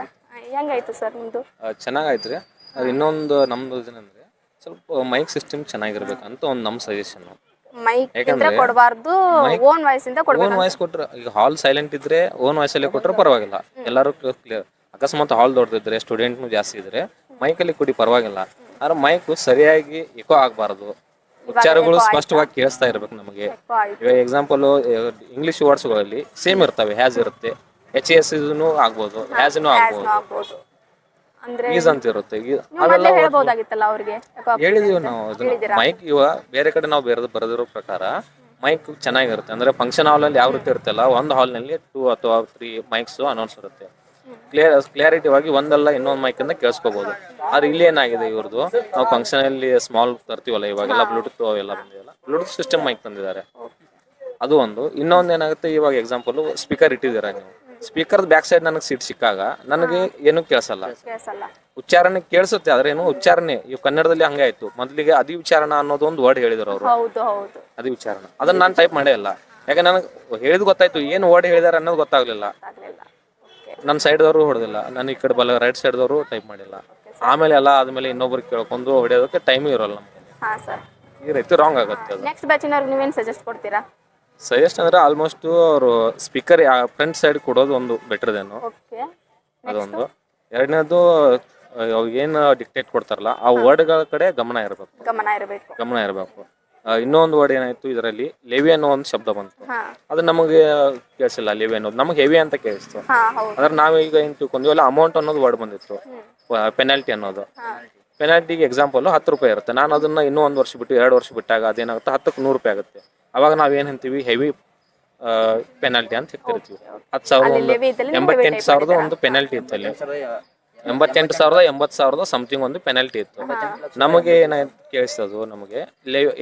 ಹೆಂಗಾಯ್ತು ಸರ್ ನಿಮ್ದು? ಚೆನ್ನಾಗಾಯ್ತು ರೀ ಅದು ಇನ್ನೊಂದು ನಮ್ದು ಏನಂದ್ರೆ ಸ್ವಲ್ಪ ಮೈಕ್ ಸಿಸ್ಟಮ್ ಚೆನ್ನಾಗಿರ್ಬೇಕಂತ ಒಂದು ನಮ್ಮ ಸಜೆಷನ್ ಮೈಕ್ ಇಂದ ಯಾಕಂದ್ರೆ ಕೊಡಬಾರ್ದು ಓನ್ ವಾಯ್ಸ್ ಇಂದ ಓನ್ ಕೊಡ್ಬೇಕು ವಾಯ್ಸ್ ಕೊಟ್ರೆ ಈಗ ಹಾಲ್ ಸೈಲೆಂಟ್ ಇದ್ರೆ ಓನ್ ವಾಯ್ಸ್ ಅಲ್ಲಿ ಕೊಟ್ರೆ ಪರವಾಗಿಲ್ಲ. ಎಲ್ಲರೂ ಕ್ಲಿಯರ್ ಅಕಸ್ಮಾತ್ ಹಾಲ್ ದೊಡ್ಡದಿದ್ರೆ ಸ್ಟೂಡೆಂಟ್ ಜಾಸ್ತಿ ಇದ್ರೆ ಅಲ್ಲಿ ಕೊಡಿ ಪರವಾಗಿಲ್ಲ. ಆದ್ರೆ ಮೈಕ್ ಸರಿಯಾಗಿ ಎಕೋ ಆಗಬಾರ್ದು. ಉಚ್ಚಾರಗಳು ಸ್ಪಷ್ಟವಾಗಿ ಕೇಳಿಸ್ತಾ ಇರ್ಬೇಕು ನಮಗೆ. ಇವಾಗ ಎಕ್ಸಾಂಪಲ್ ಇಂಗ್ಲಿಷ್ ವರ್ಡ್ಸ್ಗಳಲ್ಲಿ ಸೇಮ್ ಇರ್ತವೆ ಹ್ಯಾಸ್ ಇರುತ್ತೆ. ಎಚ್ ಎಸ್ ಇದನ್ನು ಆಗ್ಬೋದು ಹ್ಯಾಸ್ನು ಆಗ್ಬೋದು. ಆಗ್ಬೋದು. ಅಂದ್ರೆ ಈಸ್ ಅಂತ ಇರುತ್ತೆ. ಈ- ನೀವು ಅವೆಲ್ಲ ಮೊದ್ಲೇ ಹೇಳ್ಬೋದಾಗಿತ್ತಲ್ಲ ಅವ್ರಿಗೆ? ಯಾಕೋ ಹೇಳಿದೀವಿ ನಾವು ಮೈಕ್ ಇವ ಬೇರೆ ಕಡೆ ನಾವು ಬೇರೆ ಬರೆದಿರೋ ಪ್ರಕಾರ ಮೈಕ್ ಚೆನ್ನಾಗಿರುತ್ತೆ. ಅಂದ್ರೆ ಫಂಕ್ಷನ್ ಹಾಲ್ ಅಲ್ಲಿ ಯಾವ ರೀತಿ ಇರುತ್ತಲ್ಲ ಒಂದು ಹಾಲ್ನಲ್ಲಿ ಟೂ ಅಥವಾ ತ್ರೀ ಮೈಕ್ಸ್ ಅನೌನ್ಸ್ ಇರುತ್ತೆ. ಕ್ಲಿಯರ್ ಕ್ಲಿಯಾರಿಟಿವಾಗಿ ಒಂದಲ್ಲ ಇನ್ನೊಂದು ಮೈಕ್ ಇಂದ ಕೇಳಿಸ್ಕೋಬಹುದು ಆದ್ರೆ ಇಲ್ಲಿ ಏನಾಗಿದೆ ಇವ್ರದ್ದು ನಾವು ಫಂಕ್ಷನ್ ಅಲ್ಲಿ ಸ್ಮಾಲ್ ತರ್ತೀವಲ್ಲ ಇವಾಗೆಲ್ಲ ಬ್ಲೂಟೂತ್ ಅವೆಲ್ಲ ಬಂದಿಲ್ಲ ಬ್ಲೂಟೂತ್ ಸಿಸ್ಟಮ್ ಮೈಕ್ ತಂದಿದ್ದಾರೆ. ಅದು ಒಂದು. ಇನ್ನೊಂದು ಏನಾಗುತ್ತೆ ಇವಾಗ ಎಕ್ಸಾಂಪಲ್ ಸ್ಪೀಕರ್ ಇಟ್ಟಿದ್ದೀರಾ ನೀವು? ಸ್ಪೀಕರ್ ಬ್ಯಾಕ್ ಸೈಡ್ ನನಗೆ ಸೀಟ್ ಸಿಕ್ಕಾಗ ನನಗೆ ಏನು ಕೇಳಿಸಲ್ಲ. ಕೇಳಿಸಲ್ಲ. ಉಚ್ಚಾರಣೆ ಕೇಳಿಸುತ್ತೆ ಆದ್ರೆ ಏನು ಉಚ್ಚಾರಣೆ ಇವ್ ಕನ್ನಡದಲ್ಲಿ ಹಂಗೆ ಆಯ್ತು. ಮೊದಲಿಗೆ ಅದಿ ವಿಚಾರಣ ಅನ್ನೋದು ಒಂದು ವರ್ಡ್ ಹೇಳಿದ್ರು ಅವರು. ಹೌದು ಹೌದು. ಅದಿ ವಿಚಾರಣ ಅದನ್ನ ನಾನು ಟೈಪ್ ಮಾಡೇ ಇಲ್ಲ. ಯಾಕೆ ನನಗೆ ಹೇಳಿದ್ ಗೊತ್ತಾಯ್ತು ಏನು ವರ್ಡ್ ಹೇಳಿದಾರೆ ಅನ್ನೋದು ಗೊತ್ತಾಗ್ಲಿಲ್ಲ. ಆಗ್ಲಿಲ್ಲ ನನ್ನ ಸೈಡ್ದವರು ಹೊಡೆದಿಲ್ಲ. ನಾನು ಈ ಕಡೆ ಬಲ ರೈಟ್ ಸೈಡ್ದವರು ಟೈಪ್ ಮಾಡಿಲ್ಲ. ಆಮೇಲೆ ಎಲ್ಲ ಆದ್ಮೇಲೆ ಇನ್ನೊಬ್ರು ಕೇಳ್ಕೊಂಡು ಹೊಡೆಯೋದಕ್ಕೆ ಟೈಮ್ ಇರೋಲ್ಲ ನಮ್ಗೆ. ಹಾ ಸರ್. ಈ ರೀತಿ ರಾಂಗ್ ಆಗುತ್ತೆ ಅದು. ನೆಕ್ಸ್ಟ್ ಬ್ಯಾಚಿನವ್ರಿಗೆ ನೀವೇನು ಸಜೆಸ್ಟ್ ಕೊಡ್ತೀರಾ? ಸಜೆಸ್ಟ್ ಅಂದ್ರೆ ಆಲ್ಮೋಸ್ಟ್ ಅವರು ಸ್ಪೀಕರ್ ಫ್ರಂಟ್ ಸೈಡ್ ಕೊಡೋದು ಒಂದು ಬೆಟರ್ದೇನು ಓಕೆ ಅದೊಂದು. ಎರಡನೇದು ಏನು ಡಿಕ್ಟೇಟ್ ಕೊಡ್ತಾರಲ್ಲ ಆ ವರ್ಡ್ಗಳ ಕಡೆ ಗಮನ ಇರಬೇಕು. ಗಮನ ಇರಬೇಕು. ಗಮನ ಇರಬೇಕು. ಇನ್ನೊಂದು ವರ್ಡ್ ಏನಾಯ್ತು ಇದರಲ್ಲಿ ಲೆವಿ ಅನ್ನೋ ಒಂದು ಶಬ್ದ ಬಂತು. ಅದು ನಮಗೆ ಕೇಳಿಸಿಲ್ಲ ಲೆವಿ ಅನ್ನೋದು. ನಮಗೆ ಹೆವಿ ಅಂತ ಕೇಳಿಸ್ತು. ಅಂದ್ರೆ ನಾವೀಗ ಅದ್ರ ನಾವು ಈಗ ಏನ್ ತಿಳ್ಕೊಂಡ್ವಿ ಅಮೌಂಟ್ ಅನ್ನೋದು ವರ್ಡ್ ಬಂದಿತ್ತು. ಪೆನಾಲ್ಟಿ ಅನ್ನೋದು. ಪೆನಾಲ್ಟಿಗೆ ಎಕ್ಸಾಂಪಲ್ ಹತ್ತು ರೂಪಾಯಿ ಇರುತ್ತೆ. ನಾನು ಅದನ್ನ ಇನ್ನೂ ಒಂದು ವರ್ಷ ಬಿಟ್ಟು ಎರಡು ವರ್ಷ ಬಿಟ್ಟಾಗ ಅದೇನಾಗುತ್ತೆ? ಹತ್ತಕ್ಕೆ ನೂರು ರೂಪಾಯಿ ಆಗುತ್ತೆ. ಅವಾಗ ನಾವೇನ್ ಅಂತೀವಿ ಹೆವಿ ಪೆನಾಲ್ಟಿ ಅಂತ ಹೇಳ್ತಿರ್ತೀವಿ. ಹತ್ತು ಸಾವಿರದ ಒಂದು ಎಂಬತ್ತೆಂಟು ಸಾವಿರದ ಒಂದು ಪೆನಾಲ್ಟಿ ಇತ್ತು ಅಲ್ಲಿ ಎಂಬತ್ತೆಂಟು ಸಾವಿರದ ಎಂಬತ್ತು ಸಾವಿರದ ಸಮಥಿಂಗ್ ಒಂದು ಪೆನಾಲ್ಟಿ ಇತ್ತು. ನಮಗೆ ಏನ ಕೇಳಿಸ್ತದು ನಮಗೆ